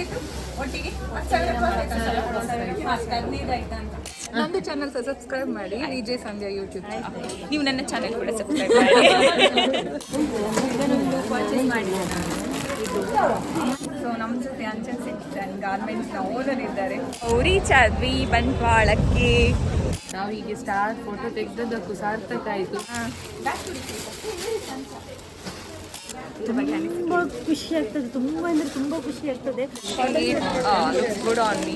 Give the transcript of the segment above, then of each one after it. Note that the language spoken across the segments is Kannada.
ಎಷ್ಟಾಯ್ತು ಒಟ್ಟಿಗೆ ಹದಿನೈದು ಆಯ್ತಾ ಅಂತ ನಂದು ಚಾನಲ್ ಸಬ್ಸ್ಕ್ರೈಬ್ ಮಾಡಿ ವಿಜಯ್ ಸಂಧ್ಯಾ ಯೂಟ್ಯೂಬ್ ನೀವು ನನ್ನ ಚಾನಲ್ ಕೂಡ ಸಬ್ಸ್ಕ್ರೈಬ್ ಮಾಡಿ. ಇದನ್ನೊಂದು ಪರ್ಚೇಸ್ ಮಾಡಿದ್ದೆ ಸೊ ನಮ್ಮ ಜೊತೆ ಅಂಚನ್ ಸಿಕ್ಕಿದೆ ಗಾರ್ಮೆಂಟ್ಸ್ ಗಾರ್ಮೆಂಟ್ಸ್ನ ಓನರ್ ಇದ್ದಾರೆ. ರೀಚ್ ಆದ್ವಿ ಬಂಟ್ವಾಳಕ್ಕೆ. ನಾವು ಹೀಗೆ ಸ್ಟಾರ್ ಫೋಟೋ ತೆಗೆದದ್ದಕ್ಕೂ ಸಾರ್ಥಕ ಆಯಿತು. ತುಂಬ ಖುಷಿ ಆಗ್ತದೆ ತುಂಬ ಅಂದರೆ ತುಂಬ ಖುಷಿ ಆಗ್ತದೆ ಗುಡ್ ಆನ್ ಮೀ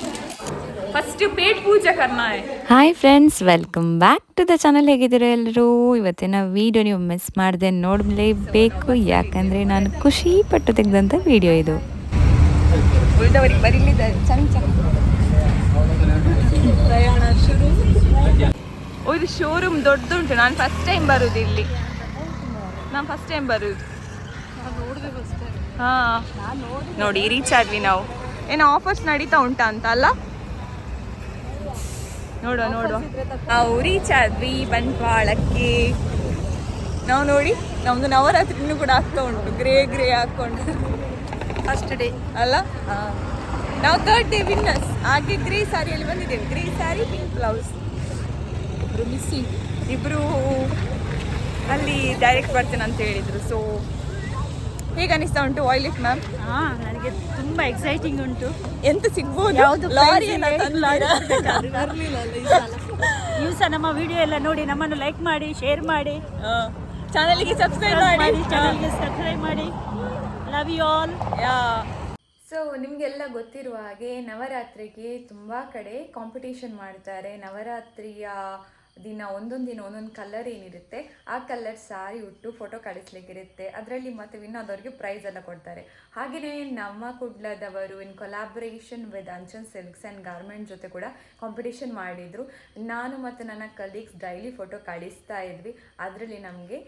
ಫಸ್ಟ್ ಪೇಟ್ ಪೂಜಾ ಕರ್ನಾ high. Hi friends welcome back to the channel ಹೇಗಿದ್ದೀರಾ ಎಲ್ಲರೂ? ಇವತ್ತಿನ ವಿಡಿಯೋ ನೀವು ಮಿಸ್ ಮಾಡದೆ ನೋಡಲೇಬೇಕು. ಯಾಕಂದರೆ ನಾನು ಖುಷಿ ಪಟ್ಟು ತೆಗೆದಂಥ ವಿಡಿಯೋ ಇದು ಇದು ಶೋರೂಮ್ ದೊಡ್ಡದುಂಟು ನಾನು ಫಸ್ಟ್ ಟೈಮ್ ಬರುದು ಇಲ್ಲಿ. ನಾನು ಫಸ್ಟ್ ಟೈಮ್ ಬರುದು. ಹಾ. ನೋಡಿ ರೀಚ್ ಆದ್ವಿ ನಾವು. ಏನೋ ಆಫರ್ಸ್ ನಡೀತಾ ಉಂಟಾ ಅಂತ ಅಲ್ಲ? ನೋಡುವ ನೋಡುವ. ನಾವು ರೀಚ್ ಆದ್ವಿ ಬಂಟ್ವಾಳಕ್ಕೆ. ನಾವು ನೋಡಿ ನಮ್ದು ನವರಾತ್ರಿನೂ ಕೂಡ ಆಗ್ತಾ ಉಂಟು. ಗ್ರೇ ಗ್ರೇ ಹಾಕೊಂಡು. ಫಸ್ಟ್ ಡೇ ಅಲ್ಲ? ನಾವು ಥರ್ಡ್ ಡೇ ವಿನ್ನರ್ಸ್ ಹಾಗೆ ಗ್ರೇ ಸ್ಯಾರಿಯಲ್ಲಿ ಬಂದಿದ್ದೇವೆ. ಗ್ರೇ ಸ್ಯಾರಿ ಪಿಂಕ್ ಬ್ಲೌಸ್ ಇಬ್ಬರು ಮಿಸ್ಸಿಂಗ್ ಇಬ್ಬರು ಅಲ್ಲಿ ಡೈರೆಕ್ಟ್ ಬರ್ತೇನೆ ಅಂತ ಹೇಳಿದರು. ಸೊ ಹೇಗೆ ಅನಿಸ್ತಾ ಉಂಟು ವಾಯ್ಲಿಫ್ ಮ್ಯಾಮ್ ಹಾಂ ನನಗೆ ತುಂಬ ಎಕ್ಸೈಟಿಂಗ್ ಉಂಟು. ಎಂತ ಸಿಗ್ಬೋದು? ಯಾವುದು ಲಾರಿ? ನೀವು ಸಹ ನಮ್ಮ ವಿಡಿಯೋ ಎಲ್ಲ ನೋಡಿ ನಮ್ಮನ್ನು ಲೈಕ್ ಮಾಡಿ ಶೇರ್ ಮಾಡಿ. ಚಾನಲ್ಗೆ ಸಬ್ಸ್ಕ್ರೈಬ್ ಮಾಡಿ. ಮಾಡಿ ಚಾನಲ್ಗೆ ಸಬ್ಸ್ಕ್ರೈಬ್ ಮಾಡಿ. Love you all yeah. So ನಿಮಗೆಲ್ಲ ಗೊತ್ತಿರುವ ಹಾಗೆ ನವರಾತ್ರಿಗೆ ತುಂಬ ಕಡೆ ಕಾಂಪಿಟೇಷನ್ ಮಾಡ್ತಾರೆ. ನವರಾತ್ರಿಯ ದಿನ ಒಂದೊಂದು ದಿನ ಒಂದೊಂದು ಕಲರ್ ಏನಿರುತ್ತೆ, ಆ ಕಲರ್ ಸಾರಿ ಉಟ್ಟು ಫೋಟೋ ಕಳಿಸ್ಲಿಕ್ಕಿರುತ್ತೆ. ಅದರಲ್ಲಿ ಮತ್ತೆ ವಿನ್ನೋದವ್ರಿಗೆ ಪ್ರೈಸ್ ಎಲ್ಲ ಕೊಡ್ತಾರೆ. ಹಾಗೆಯೇ ನಮ್ಮ ಕುಡ್ಲದವರು in collaboration with Anchan silks and garment ಜೊತೆ ಕೂಡ ಕಾಂಪಿಟೇಷನ್ ಮಾಡಿದರು. ನಾನು ಮತ್ತು ನನ್ನ ಕಲೀಗ್ಸ್ ಡೈಲಿ ಫೋಟೋ ಕಳಿಸ್ತಾ ಇದ್ವಿ. ಅದರಲ್ಲಿ ನಮಗೆ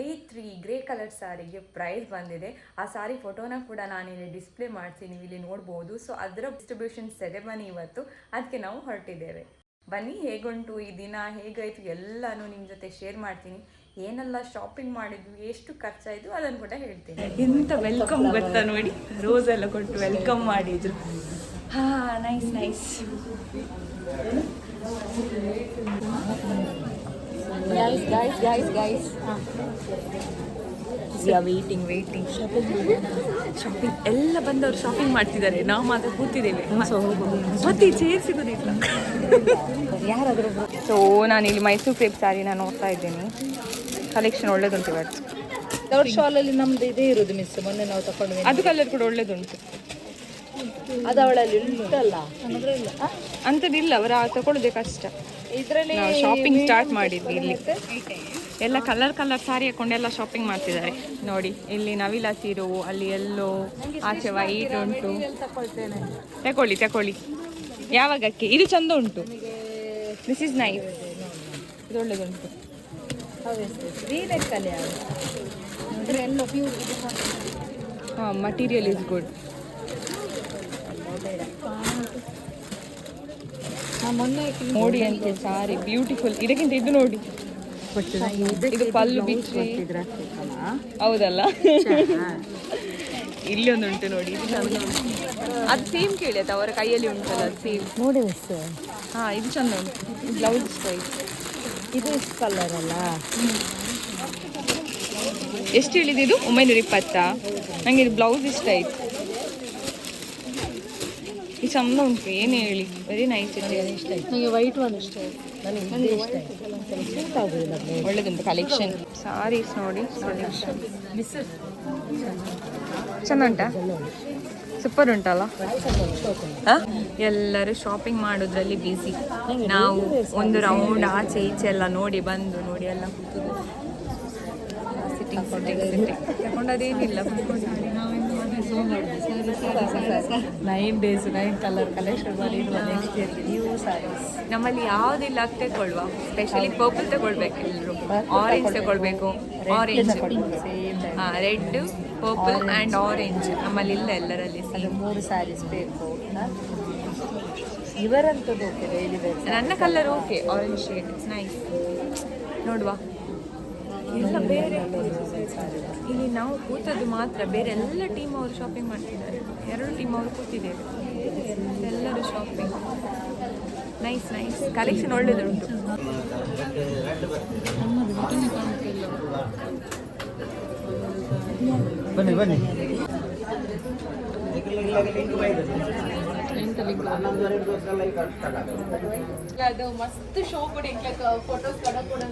ಡಿ ತ್ರೀ ಗ್ರೇ ಕಲರ್ ಸಾರಿಗೆ ಪ್ರೈಸ್ ಬಂದಿದೆ. ಆ ಸಾರಿ ಫೋಟೋನ ಕೂಡ ನಾನಿಲ್ಲಿ ಡಿಸ್ಪ್ಲೇ ಮಾಡ್ತೀನಿ, ನೀವು ಇಲ್ಲಿ ನೋಡ್ಬೋದು. ಸೊ ಅದರ ಡಿಸ್ಟ್ರಿಬ್ಯೂಷನ್ ಸೆರೆಮನಿ ಇವತ್ತು. ಅದಕ್ಕೆ ನಾವು ಹೊರಟಿದ್ದೇವೆ. ಬನ್ನಿ ಹೇಗುಂಟು ಈ ದಿನ? ಹೇಗಾಯ್ತು? ಎಲ್ಲನೂ ನಿಮ್ಮ ಜೊತೆ ಶೇರ್ ಮಾಡ್ತೀನಿ. ಏನೆಲ್ಲ ಶಾಪಿಂಗ್ ಮಾಡಿದ್ವಿ ಎಷ್ಟು ಖರ್ಚಾಯಿತು ಅದನ್ನು ಕೂಡ ಹೇಳ್ತೀನಿ. ಎಂತ ವೆಲ್ಕಮ್ ಗೊತ್ತಾ ನೋಡಿ? ರೋಸ್ ಎಲ್ಲ ಕೊಟ್ಟು ವೆಲ್ಕಮ್ ಮಾಡಿದ್ರು. ಹಾ nice nice guys guys guys guys waiting waiting shopping ಎಲ್ಲ ಬಂದವರು ಶಾಪಿಂಗ್ ಮಾಡ್ತಿದ್ದಾರೆ. ನಾವು ಮಾತ್ರ ಕೂತಿದ್ದೇವೆ. ಮತ್ತೆ ಚೇರ್ ಸಿಗೋದಿಲ್ಲ ಯಾರಾದರೂ ಸೊ ನಾನು ಇಲ್ಲಿ ಮೈಸೂರು ಕ್ರೇಪ್ ಸ್ಯಾರಿನ ನೋಡ್ತಾ ಇದ್ದೀನಿ. ಕಲೆಕ್ಷನ್ ಒಳ್ಳೇದುಂಟು ಇವತ್ತು. ಅವ್ರ ಶಾಲಲ್ಲಿ ನಮ್ದು ಇದೇ ಇರೋದು ಮಿಸ್ ಮೊನ್ನೆ ನಾವು ತಗೊಂಡ್ವಿ ಅದು ಕಲರ್ ಕೂಡ ಒಳ್ಳೇದುಂಟು. ಅದು ಅವಳಲ್ಲಿ ಉಂಟಲ್ಲ? ಅಂಥದ್ದಿಲ್ಲ. ಅವರ ತಗೊಳ್ಳೋದೇ ಕಷ್ಟ. ಇದರಲ್ಲಿ ಶಾಪಿಂಗ್ ಸ್ಟಾರ್ಟ್ ಮಾಡಿದ್ವಿ ಇಲ್ಲಿ. ಎಲ್ಲ ಕಲರ್ ಕಲರ್ ಸಾರಿ ಹಾಕೊಂಡು ಎಲ್ಲ ಶಾಪಿಂಗ್ ಮಾಡ್ತಿದ್ದಾರೆ. ನೋಡಿ ಇಲ್ಲಿ ನವಿಲ ಸೀರು ಅಲ್ಲಿ ಎಲ್ಲೋ ಆಚೆ ವೈಟ್ ಉಂಟು. ತಕೊಳ್ಳಿ ತಗೊಳ್ಳಿ ತಗೊಳ್ಳಿ ಯಾವಾಗಕ್ಕೆ? ಇದು ಚಂದ ಉಂಟು. ದಿಸ್ ಇಸ್ ನೈಸ್ ಇದು ಒಳ್ಳೇದುಂಟು. ಹಾಂ ಮಟೀರಿಯಲ್ ಇಸ್ ಗುಡ್ ಮೊನ್ನೆ ನೋಡಿ ಅಂತೆ ಸಾರಿ ಬ್ಯೂಟಿಫುಲ್ ಇದಕ್ಕಿಂತ ಇದು ನೋಡಿ. ಇದು ಪಲ್ಲು ಬಿಚ್ಚಿ ಹೌದಲ್ಲ? ಇಲ್ಲಿ ಒಂದು ಉಂಟು ನೋಡಿ. ಅದು ಸೇಮ್ ಕೇಳಿ ಆಯ್ತಾ? ಅವರ ಕೈಯಲ್ಲಿ ಉಂಟಲ್ಲ ಅದು ಸೇಮ್ ನೋಡಿ ಹಾ ಇದು ಚಂದ ಉಂಟು. ಬ್ಲೌಸ್ ಸ್ಟೈಲ್ ಇದು ಇದು ಕಲರ್ ಅಲ್ಲ? ಎಷ್ಟು ಹೇಳಿದಿದು ಇದು? ಒಂಬೈನೂರ ಇಪ್ಪತ್ತಾ? ನಂಗೆ ಇದು ಬ್ಲೌಸ್ ಇಷ್ಟ ಆಯ್ತು. ಇದು ಚಂದ ಉಂಟು ಏನು ಹೇಳಿ? ವೆರಿ ನೈಸ್ ಇಷ್ಟ ನನಗೆ ವೈಟ್ ಒಂದು ಇಷ್ಟ ಆಯ್ತು. ನನಗೆ ಇಷ್ಟ ಆಯ್ತು. ಒಳ್ಳೇದುಂಟು ಕಲೆಕ್ಷನ್ ಸಾರೀಸ್ ನೋಡಿ ಕಲೆಕ್ಷನ್ ಚಂದ ಉಂಟಾ. ಸೂಪರ್ ಉಂಟಲ್ಲ ಎಲ್ಲರೂ ಶಾಪಿಂಗ್ ಮಾಡೋದ್ರಲ್ಲಿ ಬ್ಯುಸಿ ನಾವು ಒಂದು ರೌಂಡ್ ಆಚೆ ಈಚೆ ಎಲ್ಲ ನೋಡಿ ಬಂದು ನೋಡಿ ಎಲ್ಲ ಕೂತು. Sitting sitting sitting ತಗೊಂಡದೇನಿಲ್ಲ nine days nine colour collection ಮಾಡಿ ನೆಕ್ಸ್ಟ್ ಇಯರ್ ನ್ಯೂ ಸ್ಯಾರೀಸ್ ನಮ್ಮಲ್ಲಿ ಯಾವುದಿಲ್ಲ ಲಕ್ ತಗೊಳ್ವಾ ಸ್ಪೆಷಲಿ ಪರ್ಪಲ್ ತಗೊಳ್ಬೇಕು ಎಲ್ಲರೂ ಆರೆಂಜ್ ತಗೊಳ್ಬೇಕು. ಆರೆಂಜ್ ಹಾಂ ರೆಡ್ ಪರ್ಪಲ್ ಆ್ಯಂಡ್ ಆರೆಂಜ್ ನಮ್ಮಲ್ಲಿ ಇಲ್ಲ ಎಲ್ಲರಲ್ಲಿ ಮೂರು ಸ್ಯಾರೀಸ್ ಬೇಕು. ಇವರಂತದ್ದು ಓಕೆ ನನ್ನ colour okay orange shade it's nice ನೋಡುವ. ಎಲ್ಲ ಬೇರೆ ಇಲ್ಲಿ ನಾವು ಕೂತದ್ದು ಮಾತ್ರ, ಬೇರೆ ಎಲ್ಲ ಟೀಮ್ ಅವರು ಶಾಪಿಂಗ್ ಮಾಡ್ತಿದ್ದಾರೆ. ಎರಡು ಟೀಮ್ ಅವರು ಕೂತಿದ್ದೇವೆ. ಎಲ್ಲರೂ ಶಾಪಿಂಗ್ ನೈಸ್ ನೈಸ್ ಕಲೆಕ್ಷನ್ ಒಳ್ಳೆದುಂಟು. ಬನ್ನಿ ಬನ್ನಿ. ಮಸ್ತ್ ಶೋ ಕೂಡ ಎಂಕ್ಲೆಗ್ ಫೋಟೋಸ್ ಕಡಕ್ ಕೂಡ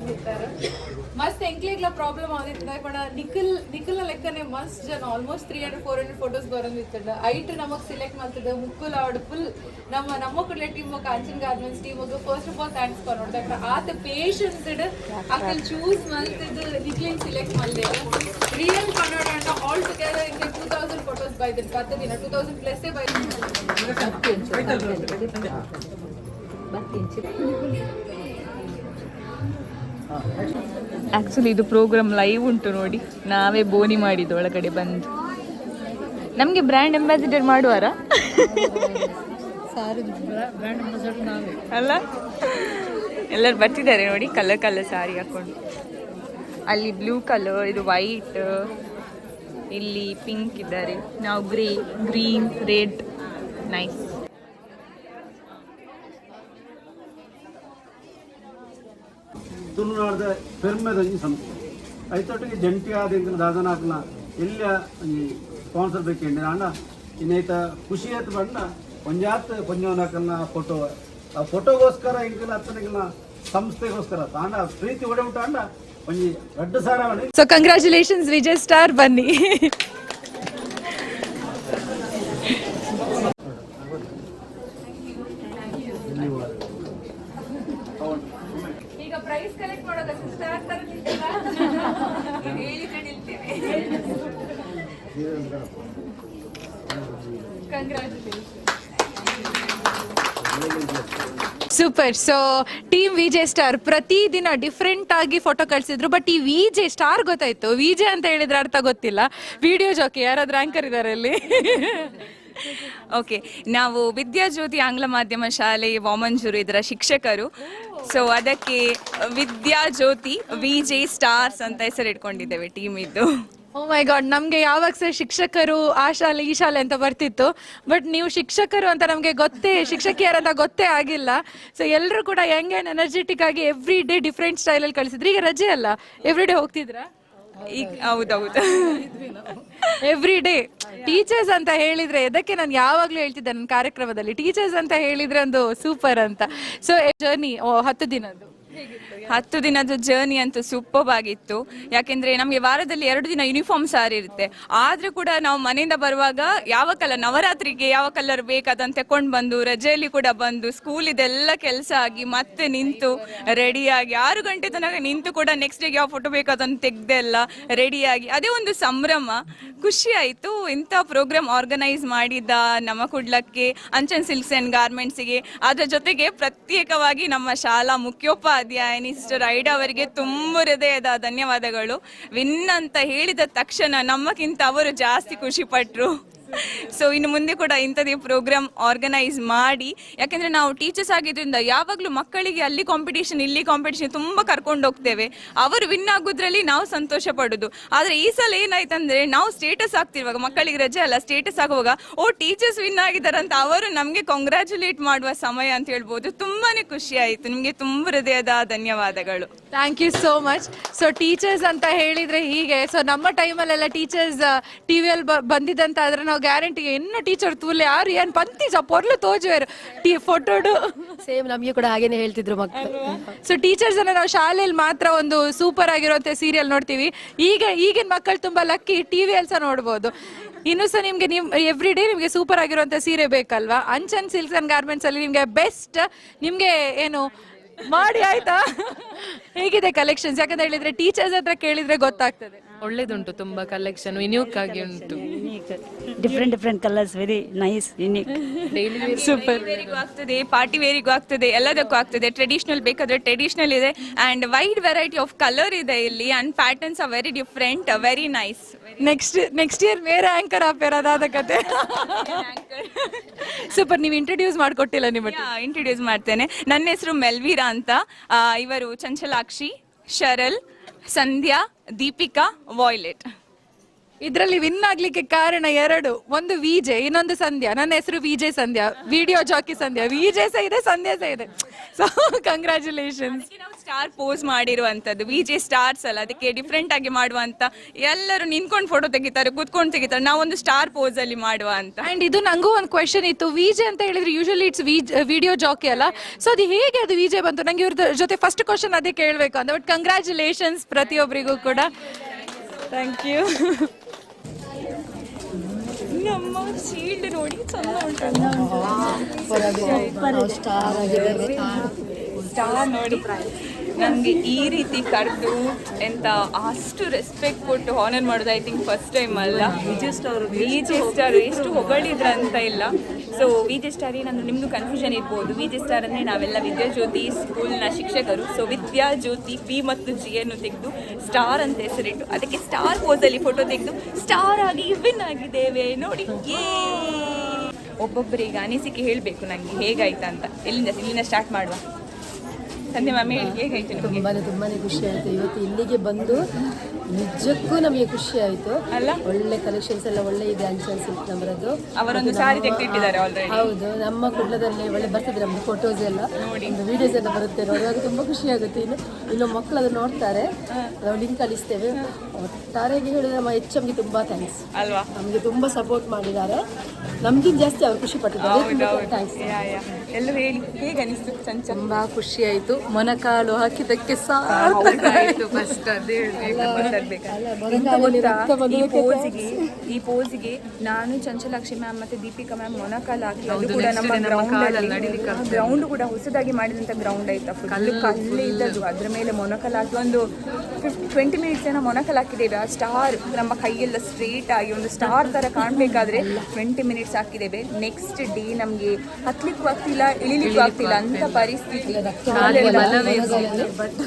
ಮಸ್ತ್ ಎಂಕ್ಲೆಗ್ಲ ಪ್ರಾಬ್ಲಮ್ ಆಗಿತ್ತು ಪಡ ನಿಖಿಲ್, ನಿಖಿಲ್ನ ಲೆಕ್ಕನೆ ಮಸ್ತ್ ಜನ. Almost three hundred four hundred photos ಐಟ್ ನಮಗ್ ಸಿಲೆಕ್ಟ್ ಮಾಡ್ತದೆ. ಮುಕ್ಕುಲ್ ಆವಡ್ ಫುಲ್ ನಮ್ಮ team Kanchan garments team first of all thanks ಕೊನೋಡ್ ಆತ ಪೇಷನ್ಸ್ ಅಕಲ್ ಚೂಸ್ ಮಾಡ್ತಿದ್ದು ನಿಖಿಲ್ ಸಿಲೆಕ್ಟ್ ಮಲ್ದೆ ರಿಯಲ್ ಕನ್ನಡ ಅಂತ ಆಲ್ ಟುಗೆದರ್ ಇಂಗೆ ಟೂ ತೌಸಂಡ್ ಫೋಟೋಸ್ ಬೈದಿನ್ ಕತ್ತ ದಿನ ಟೂ ತೌಸಂಡ್ ಪ್ಲಸ್ಸೇ ಬೈದಿನ ಆ್ಯಕ್ಚುಲಿ ಇದು ಪ್ರೋಗ್ರಾಮ್ ಲೈವ್ ಉಂಟು ನೋಡಿ. ನಾವೇ ಬೋನಿ ಮಾಡಿದ್ದು ಒಳಗಡೆ ಬಂದು. ನಮಗೆ ಬ್ರ್ಯಾಂಡ್ ಅಂಬಾಸಿಡರ್ ಮಾಡುವಾರ? ಅಲ್ಲ? ಎಲ್ಲರೂ ಬರ್ತಿದ್ದಾರೆ ನೋಡಿ ಕಲರ್ ಕಲರ್ ಸಾರಿ ಹಾಕೊಂಡು. ಅಲ್ಲಿ ಬ್ಲೂ ಕಲರ್ ಇದು ವೈಟ್ ಇಲ್ಲಿ ಪಿಂಕ್ ಇದ್ದಾರೆ. ನಾವು ಗ್ರೇ ಗ್ರೀನ್ ರೆಡ್ ನೈಸ್ ತುಳುನಾಡದ ಪೆರ್ಮೆದ ಒಂಜಿ ಸಂಸ್ಥೆ. ಐತೊಟ್ಟಿಗೆ ಜಂಟಿ ಆದ ಎಂಕಲ್ ದಾದನಾಕ್ನ ಎಲ್ಲ ಒಂಜಿ ಸ್ಪಾನ್ಸರ್ ಬೇಕೇಂಡಿ ಆಂಡ ಇನ್ನೈತ ಖುಷಿ ಆಯ್ತು ಬಣ್ಣ. ಒಂಜಾತ್ ಪಂಜವನಾಕಲ್ನ ಫೋಟೋ ಆ ಫೋಟೋಗೋಸ್ಕರ ಎಂಕಲ್ ಅತ್ತನಿಗಿನ ಸಂಸ್ಥೆಗೋಸ್ಕರ. ತಾಂಡ ಪ್ರೀತಿ ಒಡೆ ಉಂಟ ಆಂಡ ಒಂಜಿ ದೊಡ್ಡ ಸಾರಾವಳಿ ಸೊ ಕಂಗ್ರ್ಯಾಚುಲೇಷನ್ಸ್ ವಿಜಯ್ ಸ್ಟಾರ್ ಬನ್ನಿ. ಈಗ ಪ್ರೈಸ್ ಕಲೆಕ್ಟ್ ಸ್ಟಾರ್ ತರ ನಿಲ್ತೇವೆ super so team VJ star ಪ್ರತಿದಿನ ಡಿಫ್ರೆಂಟ್ ಆಗಿ ಫೋಟೋ ಕಳಿಸಿದ್ರು ಬಟ್ ಈ ವಿಜೆ ಸ್ಟಾರ್ ಗೊತ್ತಾಯ್ತು. ವಿಜೆ ಅಂತ ಹೇಳಿದ್ರೆ ಅರ್ಥ ಗೊತ್ತಿಲ್ಲ. ವಿಡಿಯೋ ಜೋಕಿ ಯಾರಾದ್ರೂ ಆಂಕರ್ ಇದ್ದಾರೆ ಅಲ್ಲಿ? ಓಕೆ ನಾವು ವಿದ್ಯಾಜ್ಯೋತಿ ಆಂಗ್ಲ ಮಾಧ್ಯಮ ಶಾಲೆ ವಾಮಂಜೂರು ಇದರ ಶಿಕ್ಷಕರು. ಸೊ ಅದಕ್ಕೆ ವಿದ್ಯಾಜ್ಯೋತಿ ವಿಜೆ ಸ್ಟಾರ್ಸ್ ಅಂತ ಹೆಸರು ಇಟ್ಕೊಂಡಿದ್ದೇವೆ ಟೀಮ್ ಇದ್ದು. ಓ ಮೈ ಗಾಡ್ ನಮ್ಗೆ ಯಾವಾಗ ಸಹ ಶಿಕ್ಷಕರು ಆ ಶಾಲೆ ಈ ಶಾಲೆ ಅಂತ ಬರ್ತಿತ್ತು. ಬಟ್ ನೀವು ಶಿಕ್ಷಕರು ಅಂತ ನಮ್ಗೆ ಗೊತ್ತೇ ಶಿಕ್ಷಕಿಯರಂತ ಗೊತ್ತೇ ಆಗಿಲ್ಲ. ಸೊ ಎಲ್ಲರೂ ಕೂಡ ಯಂಗ್ ಅಂಡ್ ಎನರ್ಜೆಟಿಕ್ ಆಗಿ ಎವ್ರಿ ಡೇ ಡಿಫ್ರೆಂಟ್ ಸ್ಟೈಲಲ್ಲಿ ಕಳಿಸಿದ್ರು. ಈಗ ರಜೆ ಅಲ್ಲ ಎವ್ರಿ ಡೇ ಹೋಗ್ತಿದ್ರಾ? ಈಗ ಹೌದೌದು. ಎವ್ರಿ ಡೇ ಟೀಚರ್ಸ್ ಅಂತ ಹೇಳಿದ್ರೆ ಇದಕ್ಕೆ ನಾನು ಯಾವಾಗ್ಲೂ ಹೇಳ್ತಿದ್ದೆ ನನ್ನ ಕಾರ್ಯಕ್ರಮದಲ್ಲಿ ಟೀಚರ್ಸ್ ಅಂತ ಹೇಳಿದ್ರೆ ಒಂದು ಸೂಪರ್ ಅಂತ. ಸೊ ಜರ್ನಿ ಹತ್ತು ದಿನದ್ದು. ಹತ್ತು ದಿನದ ಜರ್ನಿ ಅಂತೂ ಸೂಪರ್ ಆಗಿತ್ತು. ಯಾಕೆಂದ್ರೆ ನಮಗೆ ವಾರದಲ್ಲಿ ಎರಡು ದಿನ ಯೂನಿಫಾರ್ಮ್ ಸಾರಿ ಇರುತ್ತೆ. ಆದ್ರೂ ಕೂಡ ನಾವು ಮನೆಯಿಂದ ಬರುವಾಗ ಯಾವ ಕಲರ್ ನವರಾತ್ರಿಗೆ ಯಾವ ಕಲರ್ ಬೇಕಾದಂತ ತಕೊಂಡು ಬಂದು, ರಜೆಯಲ್ಲಿ ಕೂಡ ಬಂದು ಸ್ಕೂಲ್ ಇದೆಲ್ಲ ಕೆಲಸ ಆಗಿ ಮತ್ತೆ ನಿಂತು ರೆಡಿಯಾಗಿ ಆರು ಗಂಟೆ ತನಕ ನಿಂತು ಕೂಡ ನೆಕ್ಸ್ಟ್ ಡೇಗೆ ಯಾವ ಫೋಟೋ ಬೇಕು ಅದನ್ನು ತೆಗೆದೆಲ್ಲ ರೆಡಿಯಾಗಿ ಅದೇ ಒಂದು ಸಂಭ್ರಮ. ಖುಷಿ ಆಯ್ತು. ಇಂಥ ಪ್ರೋಗ್ರಾಮ್ ಆರ್ಗನೈಸ್ ಮಾಡಿದ ನಮ್ಮ ಕುಡ್ಲಕ್ಕೆ, ಅಂಚನ್ ಸಿಲ್ಕ್ಸ್ ಅಂಡ್ ಗಾರ್ಮೆಂಟ್ಸಿಗೆ ಅದರ ಜೊತೆಗೆ ಪ್ರತ್ಯೇಕವಾಗಿ ನಮ್ಮ ಶಾಲಾ ಮುಖ್ಯೋಪಾಧ್ಯಾಯಿನಿ ಸಿಸ್ಟರ್ ಐಡಾ ಅವರಿಗೆ ತುಂಬ ಹೃದಯದ ಧನ್ಯವಾದಗಳು. ವಿನ್ ಅಂತ ಹೇಳಿದ ತಕ್ಷಣ ನಮ್ಮಕ್ಕಿಂತ ಅವರು ಜಾಸ್ತಿ ಖುಷಿ ಪಟ್ಟರು ಸೊ ಇನ್ನು ಮುಂದೆ ಕೂಡ ಇಂಥದೇ ಪ್ರೋಗ್ರಾಮ್ ಆರ್ಗನೈಸ್ ಮಾಡಿ, ಯಾಕೆಂದ್ರೆ ನಾವು ಟೀಚರ್ಸ್ ಆಗಿದ್ದರಿಂದ ಯಾವಾಗಲೂ ಮಕ್ಕಳಿಗೆ ಅಲ್ಲಿ ಕಾಂಪಿಟೇಷನ್ ಇಲ್ಲಿ ಕಾಂಪಿಟೇಷನ್ ತುಂಬ ಕರ್ಕೊಂಡು ಹೋಗ್ತೇವೆ. ಅವರು ವಿನ್ ಆಗೋದ್ರಲ್ಲಿ ನಾವು ಸಂತೋಷ ಪಡೋದು. ಆದರೆ ಈ ಸಲ ಏನಾಯ್ತಂದ್ರೆ ನಾವು ಸ್ಟೇಟಸ್ ಆಗ್ತಿರುವಾಗ ಮಕ್ಕಳಿಗೆ ರಜೆ ಅಲ್ಲ ಸ್ಟೇಟಸ್ ಆಗುವಾಗ ಓ ಟೀಚರ್ಸ್ ವಿನ್ ಆಗಿದ್ದಾರಂತ ಅವರು ನಮಗೆ ಕಾಂಗ್ರ್ಯಾಚುಲೇಟ್ ಮಾಡುವ ಸಮಯ ಅಂತ ಹೇಳ್ಬೋದು. ತುಂಬಾ ಖುಷಿ ಆಯಿತು. ನಿಮಗೆ ತುಂಬ ಹೃದಯದ ಧನ್ಯವಾದಗಳು. Thank you so much so teachers ಅಂತ ಹೇಳಿದ್ರೆ ಹೀಗೆ. ಸೊ ನಮ್ಮ ಟೈಮಲ್ಲೆಲ್ಲ ಟೀಚರ್ಸ್ ಟಿ ವಿಯಲ್ಲಿ ಬಂದಿದ್ದಂತ ಆದ್ರೆ ನಾವು ಗ್ಯಾರಂಟಿ ಎನ್ನ ಟೀಚರ್ ತೂಲೆ ಯಾರು ಏನು ಸೊ ಪೊರ್ಲು ತೋಜುವರು ಟಿ ಫೋಟೋಡು ಸೇಮ್ ನಮಗೆ ಕೂಡ ಹಾಗೇನೆ ಹೇಳ್ತಿದ್ರು ಮಕ್ಕಳು ಸೊ ಟೀಚರ್ಸ್ ಅನ್ನ ನಾವು ಶಾಲೆಯಲ್ಲಿ ಮಾತ್ರ ಒಂದು ಸೂಪರ್ ಆಗಿರುವಂಥ ಸೀರಿಯಲ್ ನೋಡ್ತೀವಿ. ಈಗ ಈಗಿನ ಮಕ್ಕಳು ತುಂಬಾ ಲಕ್ಕಿ ಟಿವಿಯಲ್ಲಿ ಸಹ ನೋಡ್ಬೋದು. ಇನ್ನು ಸಹ ನಿಮಗೆ ನಿಮ್ ಎವ್ರಿ ಡೇ ನಿಮಗೆ ಸೂಪರ್ ಆಗಿರುವಂಥ ಸೀರೆ ಬೇಕಲ್ವಾ? ಅಂಚನ್ ಸಿಲ್ಕ್ಸ್ ಅಂಡ್ ಗಾರ್ಮೆಂಟ್ಸ್ ಅಲ್ಲಿ ನಿಮ್ಗೆ ಬೆಸ್ಟ್ ನಿಮಗೆ ಏನು ಮಾಡಿ ಆಯ್ತಾ? ಹೇಗಿದೆ ಕಲೆಕ್ಷನ್ಸ್ ಯಾಕಂತ ಹೇಳಿದ್ರೆ ಟೀಚರ್ಸ್ ಹತ್ರ ಕೇಳಿದ್ರೆ ಗೊತ್ತಾಗ್ತದೆ. ಒಳ್ಳೇದುಂಟು ತುಂಬಾ ಕಲೆಕ್ಷನ್ ಯುನೀಕ್ ಆಗಿ ಉಂಟು. Different different colours very nice unique super ವೇರಿಗೂ ಆಗ್ತದೆ ಪಾರ್ಟಿ ವೇರಿಗೂ ಆಗ್ತದೆ ಎಲ್ಲದಕ್ಕೂ ಆಗ್ತದೆ. ಟ್ರೆಡಿಷನಲ್ ಬೇಕಾದ್ರೆ ಟ್ರೆಡಿಷನಲ್ ಇದೆ and wide variety of colour ಇದೆ ಇಲ್ಲಿ and patterns are very different very nice next next year ಮೇರೆ ಆಂಕರ್ ಆಫೇರ್ ಅದಾದ ಕತೆ. ಸೂಪರ್ ನೀವು ಇಂಟ್ರೊಡ್ಯೂಸ್ ಮಾಡಿಕೊಟ್ಟಿಲ್ಲ ನಿಮ್ಮ ಇಂಟ್ರೊಡ್ಯೂಸ್ ಮಾಡ್ತೇನೆ. ನನ್ನ ಹೆಸರು ಮೆಲ್ವೀರಾ ಅಂತ. ಇವರು ಚಂಚಲಾಕ್ಷಿ ಶರಲ್ ಸಂಧ್ಯಾ ದೀಪಿಕಾ ವಾಯ್ಲೆಟ್ ಇದರಲ್ಲಿ ವಿನ್ ಆಗ್ಲಿಕ್ಕೆ ಕಾರಣ ಎರಡು ಒಂದು ವಿಜೆ ಇನ್ನೊಂದು ಸಂಧ್ಯಾ. ನನ್ನ ಹೆಸರು VJ Sandhya. Video jockey Sandhya. VJ ಸಹ ಇದೆ ಸಂಧ್ಯಾ ಸಹ ಇದೆ. ಸೊ ಕಂಗ್ರ್ಯಾಚುಲೇಷನ್ಸ್ ಸ್ಟಾರ್ ಪೋಸ್ ಮಾಡಿರುವಂತದ್ದು ವಿಜೆ ಸ್ಟಾರ್ಸ್ ಅಲ್ಲ ಅದಕ್ಕೆ ಡಿಫ್ರೆಂಟ್ ಆಗಿ ಮಾಡುವಂತ ಎಲ್ಲರೂ ನಿಂತ್ಕೊಂಡು ಫೋಟೋ ತೆಗಿತಾರೆ ಕೂತ್ಕೊಂಡು ತೆಗಿತಾರೆ. ನಾವೊಂದು ಸ್ಟಾರ್ ಪೋಸ್ ಅಲ್ಲಿ ಮಾಡುವ ಅಂತ. ಅಂಡ್ ಇದು ನಂಗೂ ಒಂದು ಕ್ವೆಶನ್ ಇತ್ತು. ವಿಜೆ ಅಂತ ಹೇಳಿದ್ರೆ ಯೂಶಲಿ ಇಟ್ಸ್ ವಿಡಿಯೋ ಜಾಕಿ ಅಲ್ಲ. ಸೊ ಅದು ಹೇಗೆ ಅದು ವಿಜೆ ಬಂತು? ನಂಗೆ ಇವ್ರ ಜೊತೆ ಫಸ್ಟ್ ಕ್ವಶನ್ ಅದೇ ಕೇಳಬೇಕು ಅಂತ. ಬಟ್ ಕಂಗ್ರ್ಯಾಚುಲೇಷನ್ಸ್ ಪ್ರತಿಯೊಬ್ಬರಿಗೂ ಕೂಡ. ಥ್ಯಾಂಕ್ ಯು ನಮ್ಮ ಶೀಲ್ಡ್ ನೋಡಿ ಚಂದ ಸ್ಟಾರ್ ನೋಡಿ. ನನಗೆ ಈ ರೀತಿ ಕರೆದು ಎಂತ ಅಷ್ಟು ರೆಸ್ಪೆಕ್ಟ್ ಕೊಟ್ಟು ಹಾನರ್ ಮಾಡೋದು ಐ ಥಿಂಕ್ ಫಸ್ಟ್ ಟೈಮ್ ಅಲ್ಲ. ಸ್ಟಾರ್ ವಿಜಯ್ ಸ್ಟಾರ್ ಎಷ್ಟು ಹೊಗಳಿದ್ರಂತ ಇಲ್ಲ. ಸೊ ವಿಜಯ್ ಸ್ಟಾರ್ ಏನಂದ್ರೆ ನಿಮ್ದು ಕನ್ಫ್ಯೂಷನ್ ಇರ್ಬೋದು. ವಿಜಯ್ ಸ್ಟಾರ್ ಅಂದರೆ ನಾವೆಲ್ಲ ವಿದ್ಯಾಜ್ಯೋತಿ ಸ್ಕೂಲ್ನ ಶಿಕ್ಷಕರು. ಸೊ ವಿದ್ಯಾಜ್ಯೋತಿ ಪಿ ಮತ್ತು ಜಿ ಅನ್ನು ತೆಗೆದು ಸ್ಟಾರ್ ಅಂತ ಹೆಸರಿಟ್ಟು, ಅದಕ್ಕೆ ಸ್ಟಾರ್ ಪೋಸಲ್ಲಿ ಫೋಟೋ ತೆಗೆದು ಸ್ಟಾರ್ ಆಗಿ ವಿನ್ ಆಗಿದ್ದೇವೆ ನೋಡಿ. ಏ ಒಬ್ಬೊಬ್ಬರಿಗೆ ಅನಿಸಿಕೆ ಹೇಳಬೇಕು ನನಗೆ ಹೇಗಾಯ್ತಾ ಅಂತ ಎಲ್ಲಿಂದ ಇಲ್ಲಿಂದ ಸ್ಟಾರ್ಟ್ ಮಾಡುವ? ತುಂಬಾನೇ ತುಂಬಾನೇ ಖುಷಿ ಆಯ್ತು. ಇವತ್ತು ಇಲ್ಲಿಗೆ ಬಂದು ನಿಜಕ್ಕೂ ನಮಗೆ ಖುಷಿ ಆಯ್ತು. ಅಲ್ಲ? ಒಳ್ಳೆ ಕಲೆಕ್ಷನ್ಸ್ ಎಲ್ಲ ಒಳ್ಳೆ ಇದೆ ಅಂಚನ್ ಸಿಲ್ಕ್ ನಮ್ಮರದ್ದು ಅವರೊಂದು ಸಾರಿ ತೆಗೆದಿಟ್ಟಿದ್ದಾರೆ ಆಲ್ರೆಡಿ ಹೌದು ನಮ್ಮ ಕುಡ್ಲದಲ್ಲಿ ಒಳ್ಳೆ ಬರ್ತದೆ ನಮ್ದು ಫೋಟೋಸ್ ಎಲ್ಲ. ಒಂದು ವಿಡಿಯೋಸ್ ಎಲ್ಲ ಬರುತ್ತೆ ನೋಡುವಾಗ ತುಂಬಾ ಖುಷಿ ಆಗುತ್ತೆ. ಇನ್ನು ಇನ್ನು ಮಕ್ಕಳು ಅದನ್ನ ನೋಡ್ತಾರೆ. ನಾವು ಲಿಂಕ್ ಕಳಿಸ್ತೇವೆ ಒಟ್ಟಾರೆಗೆ ಹೇಳಿದ್ರೆ ನಮ್ಮ ಎಚ್ ಎಮ್ಗೆ ತುಂಬಾ ಥ್ಯಾಂಕ್ಸ್ ಅಲ್ವಾ? ನಮಗೆ ತುಂಬಾ ಸಪೋರ್ಟ್ ಮಾಡಿದ್ದಾರೆ. ನಮ್ಗಿಂತ ಜಾಸ್ತಿ ಅವ್ರು ಖುಷಿ ಪಟ್ಟಿದ್ದಾರೆ. ಥ್ಯಾಂಕ್ಸ್ ಎಲ್ಲರೂ ಹೇಳಿ ಹೇಗೆ ಅನಿಸ್ತು ಚಂಚ ತುಂಬಾ ಖುಷಿ ಆಯ್ತು ಮೊನಕಾಲು ಹಾಕಿದಕ್ಕೆ ಆಯ್ತು ಫಸ್ಟ್ ಅದೇ ಈ ಪೋಸಿಗೆ ಈ ಪೋಸಿಗೆ ನಾನು ಚಂಚಲಾಕ್ಷಿ ಮ್ಯಾಮ್ ಮತ್ತೆ ದೀಪಿಕಾ ಮ್ಯಾಮ್ ಮೊನಕಾಲು ಹಾಕಿ ಅದು ಕೂಡ ನಮ್ಮ ಗ್ರೌಂಡ್ ಗ್ರೌಂಡ್ ಕೂಡ ಹೊಸದಾಗಿ ಮಾಡಿದಂತ ಗ್ರೌಂಡ್ ಆಯ್ತಾ ಫುಲ್ ಕಲ್ಲು ಇದ್ದದ್ದು ಅದ್ರ ಮೇಲೆ ಮೊನಕಲ್ ಹಾಕಿ ಒಂದು ಟ್ವೆಂಟಿ ಮಿನಿಟ್ಸ್ ಏನೋ ಮೊನಕಲ್ ಹಾಕಿದ್ದೇವೆ. ಆ ಸ್ಟಾರ್ ನಮ್ಮ ಕೈಯೆಲ್ಲ ಸ್ಟ್ರೇಟ್ ಆಗಿ ಒಂದು ಸ್ಟಾರ್ ತರ ಕಾಣ್ಬೇಕಾದ್ರೆ ಟ್ವೆಂಟಿ ಮಿನಿಟ್ಸ್ ಹಾಕಿದ್ದೇವೆ. ನೆಕ್ಸ್ಟ್ ಡೇ ನಮಗೆ ಹತ್ಲಿಕ್ಕೂ ಆಗ್ತಿಲ್ಲ. ಇಳಿಲಿಕ್ಕೂ ಆಗ್ತಿಲ್ಲ. ಅಂತ ಪರಿಸ್ಥಿತಿ.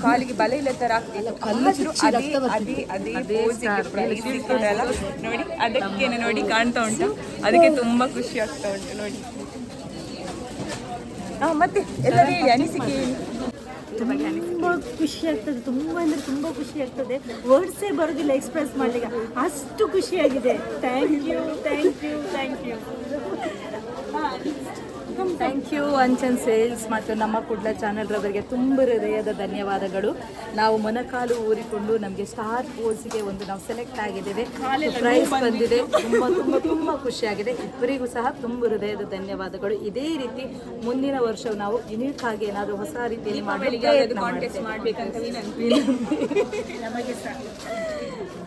ಕಾಲಿಗೆ ಬಲ ಇಲ್ಲ ತರ ಆಗ್ತಿಲ್ಲ ಆದ್ರೂ ಅದೇ ಅದೇ ಅದೇ ನೋಡಿ ಅದಕ್ಕೇನೆ ನೋಡಿ ಕಾಣ್ತಾ ಉಂಟು. ಅದಕ್ಕೆ ತುಂಬಾ ಖುಷಿ ಆಗ್ತಾ ಉಂಟು ನೋಡಿ. ಹಾ ಮತ್ತೆ ಎಲ್ಲರೂ ಅನಿಸಿಕೆ? ತುಂಬ ಖುಷಿ ಆಗ್ತದೆ. ತುಂಬ ಅಂದರೆ ತುಂಬ ಖುಷಿ ಆಗ್ತದೆ. ವರ್ಡ್ಸೇ ಬರೋದಿಲ್ಲ ಎಕ್ಸ್ಪ್ರೆಸ್ ಮಾಡಲಿಕ್ಕೆ. ಅಷ್ಟು ಖುಷಿಯಾಗಿದೆ. Thank you thank you thank you thank you Anchan sales ಮತ್ತು ನಮ್ಮ ಕುಡ್ಲ ಚಾನೆಲ್ರವರಿಗೆ ತುಂಬ ಹೃದಯದ ಧನ್ಯವಾದಗಳು. ನಾವು ಮೊನಕಾಲು ಊರಿಕೊಂಡು ನಮಗೆ ಸ್ಟಾರ್ ಪೋಸ್ಗೆ ಒಂದು ನಾವು ಸೆಲೆಕ್ಟ್ ಆಗಿದ್ದೇವೆ. ಪ್ರೈಸ್ ಬಂದಿದೆ. ತುಂಬ ತುಂಬ ತುಂಬ ಖುಷಿಯಾಗಿದೆ. ಇಬ್ಬರಿಗೂ ಸಹ ತುಂಬ ಹೃದಯದ ಧನ್ಯವಾದಗಳು. ಇದೇ ರೀತಿ ಮುಂದಿನ ವರ್ಷ ನಾವು ಯುನೀಕ್ ಆಗಿ ಏನಾದರೂ ಹೊಸ ರೀತಿಯಲ್ಲಿ ಮಾಡಬೇಕು. ಮಾಡ್ಬೇಕಂತ ವಿನಂತಿ.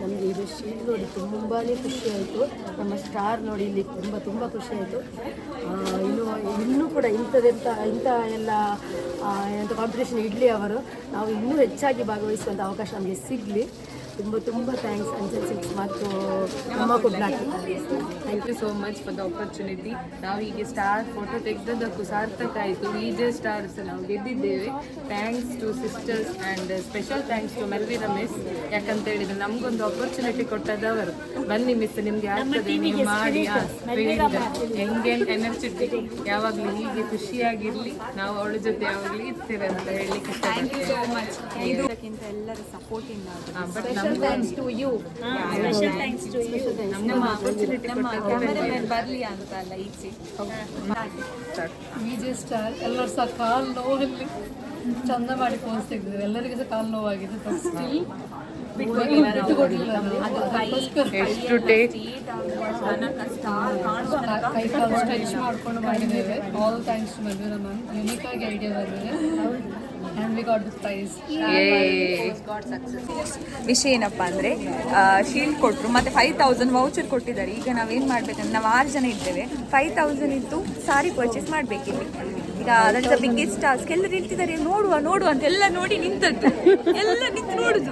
ನಮಗೆ ಇದು ಶೀಟ್ ನೋಡಿ ತುಂಬಾ ಖುಷಿ ಆಯಿತು. ನಮ್ಮ ಸ್ಟಾರ್ ನೋಡಿ ಇಲ್ಲಿ ತುಂಬ ತುಂಬ ಖುಷಿ ಆಯಿತು. ಇನ್ನು, ಇನ್ನೂ ಕೂಡ ಇಂಥದ್ದೆಂಥ ಇಂಥ ಎಲ್ಲ ಎಂಥ ಕಾಂಪಿಟೇಷನ್ ಇಡಲಿ ಅವರು, ನಾವು ಇನ್ನೂ ಹೆಚ್ಚಾಗಿ ಭಾಗವಹಿಸುವಂಥ ಅವಕಾಶ ನಮಗೆ ಸಿಗಲಿ. ತುಂಬ ತುಂಬ ಥ್ಯಾಂಕ್ಸ್ ಅಂಜಲ್ ಸಿಕ್ಸ್ ಮತ್ತು ನಮ್ಮ thank you so much for the opportunity ನಾವು ಹೀಗೆ ಸ್ಟಾರ್ ಫೋಟೋ ತೆಗೆದದ್ದಕ್ಕೂ ಸಾರ್ಥಕ ಆಯಿತು ವಿ ಜೆ ಸ್ಟಾರ್ಸ್ ನಾವು ಗೆದ್ದಿದ್ದೇವೆ. Thanks to sisters and special thanks to Melvin miss ಯಾಕಂತ ಹೇಳಿದ್ರೆ ನಮಗೊಂದು ಆಪರ್ಚುನಿಟಿ ಕೊಟ್ಟದವರು. ಬನ್ನಿ ಮಿಸ್ ನಿಮಗೆ ಆಗ್ತದೆ ನೀವು ಮಾಡಿ ಹೆಂಗೆ ಎನರ್ಜೆಟಿಕ್ ಯಾವಾಗಲೂ ಹೀಗೆ ಖುಷಿಯಾಗಿರಲಿ. ನಾವು ಅವಳ ಜೊತೆ ಯಾವಾಗಲೂ ಇರ್ತೇವೆ ಅಂತ ಹೇಳಿ ಥ್ಯಾಂಕ್ ಯು ಸೋ ಮಚ್ ಎಲ್ಲರ supporting but thanks to you ನಮ್ಮ ನಮ್ಮ ಕ್ಯಾಮರಾಮನ್ ಬರಲಿ ಅಂತ ಅಲ್ಲ ಈಚೆ. ವಿಜೆ ಸ್ಟಾರ್ ಎಲ್ಲರೂ ಸಹ ಕಾಲು ನೋವಲ್ಲಿ ಚಂದ ಮಾಡಿ ಪೋಸ್ ತೆಗೆದಿದ್ರು ಎಲ್ಲರಿಗೂ ಸಹ ಕಾಲು ನೋವಾಗಿದೆ. ಸ್ಟಿಲ್ ಬಿಟ್ಟುಕೊಡ್ಲಿಲ್ಲ ಎಷ್ಟು ಟೇಕ್ ಕೈ ಕಾಲು ಸ್ಟ್ರೆಚ್ ಮಾಡ್ಕೊಂಡು ಮಾಡಿದ್ದೇವೆ all thanks to Madhura ma'am unique ಆಗಿ ಐಡಿಯಾ ಬಂದಿದೆ. ಪ್ರೈಸ್ ವಿಷಯ ಏನಪ್ಪ ಅಂದ್ರೆ ಶೀಲ್ಡ್ ಕೊಟ್ಟರು ಮತ್ತೆ ಫೈವ್ ತೌಸಂಡ್ ವೌಚರ್ ಕೊಟ್ಟಿದ್ದಾರೆ. ಈಗ ನಾವೇನು ಮಾಡ್ಬೇಕಂದ್ರೆ ನಾವು ಆರು ಜನ ಇದ್ದೇವೆ. ಫೈವ್ ತೌಸಂಡ್ ಇತ್ತು ಸಾರಿ ಪರ್ಚೇಸ್ ಮಾಡಬೇಕಿಲ್ಲಿ. ಈಗ ದಟ್ ಬಿಗ್ಗೆಸ್ಟ್ ಟಾಸ್ಕ್ ಎಲ್ಲ ಇರ್ತಿದ್ದಾರೆ ನೋಡುವ ನೋಡುವ ಅಂತ ಎಲ್ಲ ನೋಡಿ ನಿಂತದ್ದು. ಎಲ್ಲ ನಿಂತು ನೋಡುದು.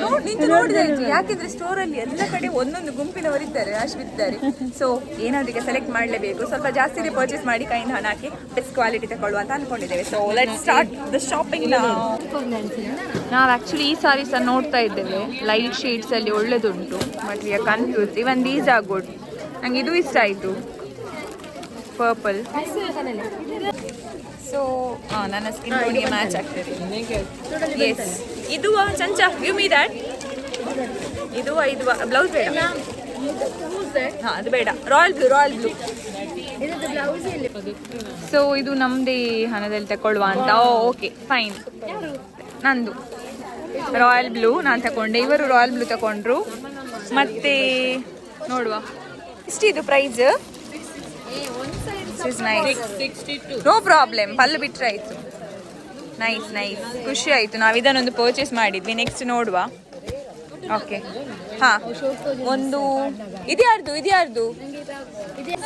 ನೋಡ್- ನಿಂತು ನೋಡಿದಾಯ್ತು ಯಾಕೆಂದ್ರೆ ಸ್ಟೋರಲ್ಲಿ ಎಲ್ಲ ಕಡೆ ಒಂದೊಂದು ಗುಂಪಿನವರಿದ್ದಾರೆ ಅಶ್ವಿದ್ದಾರೆ ಸೊ ಏನಾದ್ರೂ ಸೆಲೆಕ್ಟ್ ಮಾಡಲೇಬೇಕು. ಸ್ವಲ್ಪ ಜಾಸ್ತಿನೇ ಪರ್ಚೇಸ್ ಮಾಡಿ ಕೈಯಿಂದ ಹಣ ಹಾಕಿ ಬೆಸ್ಟ್ ಕ್ವಾಲಿಟಿ ತಗೊಳ್ಳುವ ಅಂತ ಅನ್ಕೊಂಡಿದ್ದೇವೆ. So let start the shopping ನಾವು ಆಕ್ಚುಲಿ ಈ ಸಾರೀಸ್ ನೋಡ್ತಾ ಇದ್ದೇವೆ. ಲೈಟ್ ಶೇಡ್ಸ್ ಅಲ್ಲಿ ಒಳ್ಳೇದುಂಟು. But we are confuse even these are good ನಂಗೆ ಇದು ಇಷ್ಟ ಆಯಿತು. ಪರ್ಪಲ್ ಸೊ ನನ್ನ ಸ್ಕಿನ್ ಟೋನಿಗೆ ಮ್ಯಾಚ್ ಆಗ್ತಿದೆ. ಎಸ್ ಇದು ಚಂಚ ಗಿವ್ ಮೀ ದ್ಯಾಟ್ ಇದು ಇದು ಬ್ಲೌಸ್ ಬೇಡ. ಹಾಂ ಅದು ಬೇಡ. Royal blue royal blue so ಇದು ನಮ್ಮದೇ ಹಣದಲ್ಲಿ ತಕೊಳ್ಳುವ ಅಂತ. ಓಕೆ ಫೈನ್ ನಂದು. ರಾಯಲ್ ಬ್ಲೂ ನಾನು ತಗೊಂಡೆ ಇವರು ರಾಯಲ್ ಬ್ಲೂ ತಗೊಂಡ್ರು ಮತ್ತೆ ನೋಡುವ. ಇಷ್ಟಿದು price is nice no problem ಪಲ್ಲು ಬಿಟ್ಟರೆ ಆಯಿತು. ನೈಸ್ ನೈಸ್ ಖುಷಿ ಆಯಿತು. ನಾವು ಇದನ್ನೊಂದು ಪರ್ಚೇಸ್ ಮಾಡಿದ್ವಿ. ನೆಕ್ಸ್ಟ್ ನೋಡುವ. ಓಕೆ ಹಾಂ. ಒಂದು ಇದ್ಯಾರ್ದು ಇದ್ಯಾರ್ದು